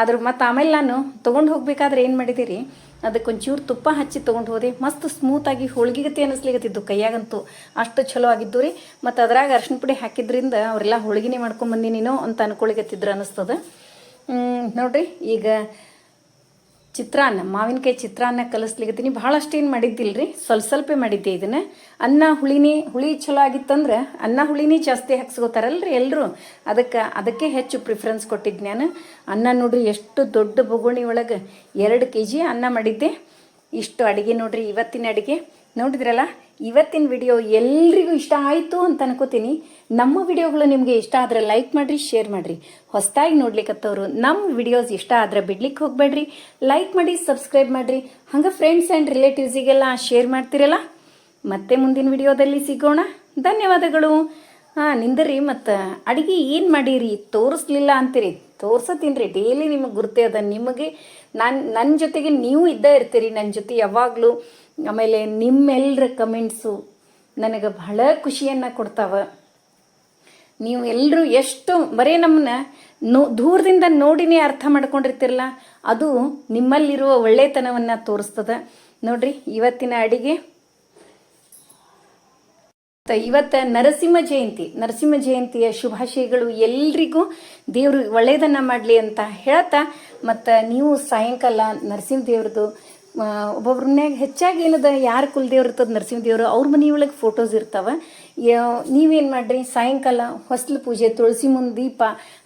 ಆದ್ರೆ ಮತ್ತು ಆಮೇಲೆ ನಾನು ತೊಗೊಂಡು ಹೋಗ್ಬೇಕಾದ್ರೆ ಏನು ಮಾಡಿದಿರಿ? ಅದಕ್ಕೆ ಒಂಚೂರು ತುಪ್ಪ ಹಚ್ಚಿ ತೊಗೊಂಡು ಹೋದೆ. ಮಸ್ತ್ ಸ್ಮೂತಾಗಿ ಹೋಳ್ಗಿಗತಿ ಅನ್ನಿಸ್ಲಿಗತ್ತಿದ್ದು ಕೈಯಾಗಂತೂ. ಅಷ್ಟು ಚಲೋ ಆಗಿದ್ದು ರೀ. ಮತ್ತು ಅದ್ರಾಗ ಅರ್ಶಿನ ಪುಡಿ ಹಾಕಿದ್ರಿಂದ ಅವರೆಲ್ಲ ಹೋಳ್ಗಿನೇ ಮಾಡ್ಕೊಂಬಂದಿನೇನೋ ಅಂತ ಅನ್ಕೊಳಿಗತ್ತಿದ್ರು ಅನ್ನಿಸ್ತದ ನೋಡಿರಿ, ಈಗ ಚಿತ್ರಾನ್ನ, ಮಾವಿನಕಾಯಿ ಚಿತ್ರಾನ್ನ ಕಲಿಸ್ಲಿಗತ್ತೀನಿ. ಭಾಳಷ್ಟು ಏನು ಮಾಡಿದ್ದಿಲ್ರಿ? ಸ್ವಲ್ಪ ಸ್ವಲ್ಪ ಮಾಡಿದ್ದೆ ಇದನ್ನು. ಅನ್ನ ಹುಳಿನೇ, ಹುಳಿ ಚಲೋ ಆಗಿತ್ತಂದ್ರೆ ಅನ್ನ ಹುಳಿನೇ ಜಾಸ್ತಿ ಹಾಕ್ಸ್ಕೋತಾರಲ್ರಿ ಎಲ್ಲರೂ ಅದಕ್ಕೆ ಅದಕ್ಕೆ ಹೆಚ್ಚು ಪ್ರಿಫರೆನ್ಸ್ ಕೊಟ್ಟಿದ್ದು ನಾನು. ಅನ್ನ ನೋಡ್ರಿ ಎಷ್ಟು ದೊಡ್ಡ ಬೊಗುಣಿ ಒಳಗೆ. ಎರಡು ಕೆ ಜಿ ಅನ್ನ ಮಾಡಿದ್ದೆ. ಇಷ್ಟು ಅಡುಗೆ ನೋಡ್ರಿ, ಇವತ್ತಿನ ಅಡುಗೆ. ನೋಡಿದ್ರಲ್ಲ, ಇವತ್ತಿನ ವಿಡಿಯೋ ಎಲ್ರಿಗೂ ಇಷ್ಟ ಆಯಿತು ಅಂತ ಅನ್ಕೋತೀನಿ. ನಮ್ಮ ವಿಡಿಯೋಗಳು ನಿಮಗೆ ಇಷ್ಟ ಆದರೆ ಲೈಕ್ ಮಾಡಿರಿ ಶೇರ್ ಮಾಡಿರಿ. ಹೊಸದಾಗಿ ನೋಡ್ಲಿಕ್ಕತ್ತವರು ನಮ್ಮ ವಿಡಿಯೋಸ್ ಇಷ್ಟ ಆದರೆ ಬಿಡ್ಲಿಕ್ಕೆ ಹೋಗಬೇಡ್ರಿ. ಲೈಕ್ ಮಾಡಿ ಸಬ್ಸ್ಕ್ರೈಬ್ ಮಾಡಿರಿ. ಹಂಗೆ ಫ್ರೆಂಡ್ಸ್ ಆ್ಯಂಡ್ ರಿಲೇಟಿವ್ಸಿಗೆಲ್ಲ ಶೇರ್ ಮಾಡ್ತಿರಲ್ಲ ಮತ್ತೆ ಮುಂದಿನ ವಿಡಿಯೋದಲ್ಲಿ ಸಿಗೋಣ. ಧನ್ಯವಾದಗಳು. ಹಾಂ ನಿಂದರಿ, ಮತ್ತು ಅಡುಗೆ ಏನು ಮಾಡೀರಿ? ತೋರಿಸ್ಲಿಲ್ಲ ಅಂತೀರಿ. ತೋರ್ಸತ್ತೀನಿ ರೀ ಡೈಲಿ ನಿಮಗೆ ಗುರ್ತೇ ಅದ. ನಿಮಗೆ ನಾನು ನನ್ನ ಜೊತೆಗೆ ನೀವು ಇದ್ದೇ ಇರ್ತೀರಿ ನನ್ನ ಜೊತೆ ಯಾವಾಗಲೂ. ಆಮೇಲೆ ನಿಮ್ಮೆಲ್ಲರ ಕಮೆಂಟ್ಸು ನನಗೆ ಬಹಳ ಖುಷಿಯನ್ನು ಕೊಡ್ತಾವೆ. ನೀವು ಎಲ್ಲರೂ ಎಷ್ಟು, ಬರೀ ನಮ್ಮನ್ನ ನೋ, ದೂರದಿಂದ ನೋಡಿನೇ ಅರ್ಥ ಮಾಡ್ಕೊಂಡಿರ್ತಿರಲ್ಲ, ಅದು ನಿಮ್ಮಲ್ಲಿರುವ ಒಳ್ಳೆತನವನ್ನು ತೋರಿಸ್ತದೆ. ನೋಡ್ರಿ, ಇವತ್ತಿನ ಅಡಿಗೆ ಇವತ್ತ ನರಸಿಂಹ ಜಯಂತಿ. ನರಸಿಂಹ ಜಯಂತಿಯ ಶುಭಾಶಯಗಳು ಎಲ್ರಿಗೂ. ದೇವರು ಒಳ್ಳೆಯದನ್ನ ಮಾಡಲಿ ಅಂತ ಹೇಳ್ತಾ, ಮತ್ತು ನೀವು ಸಾಯಂಕಾಲ ನರಸಿಂಹ ದೇವ್ರದ್ದು ಒಬ್ಬೊಬ್ರನ್ಯಾಗ ಹೆಚ್ಚಾಗಿ ಏನದ, ಯಾರು ಕುಲದೇವ್ರು ಇರ್ತದ ನರಸಿಂಹ ದೇವರು ಅವ್ರ ಮನೆಯೊಳಗೆ ಫೋಟೋಸ್ ಇರ್ತಾವ ನೀವೇನು ಮಾಡ್ರಿ? ಸಾಯಂಕಾಲ ಹೊಸ್ಲು ಪೂಜೆ, ತುಳಸಿ ಮುಂದೆ ದೀಪ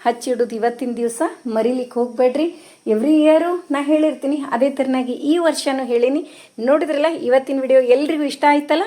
ಹಚ್ಚಿಡೋದು ಇವತ್ತಿನ ದಿವಸ ಮರಿಲಿಕ್ಕೆ ಹೋಗ್ಬೇಡ್ರಿ. ಎವ್ರಿ ಇಯರು ನಾ ಹೇಳಿರ್ತೀನಿ, ಅದೇ ಥರನಾಗಿ ಈ ವರ್ಷನೂ ಹೇಳೀನಿ. ನೋಡಿದ್ರಲ್ಲ, ಇವತ್ತಿನ ವಿಡಿಯೋ ಎಲ್ರಿಗೂ ಇಷ್ಟ ಆಯ್ತಲ್ಲ?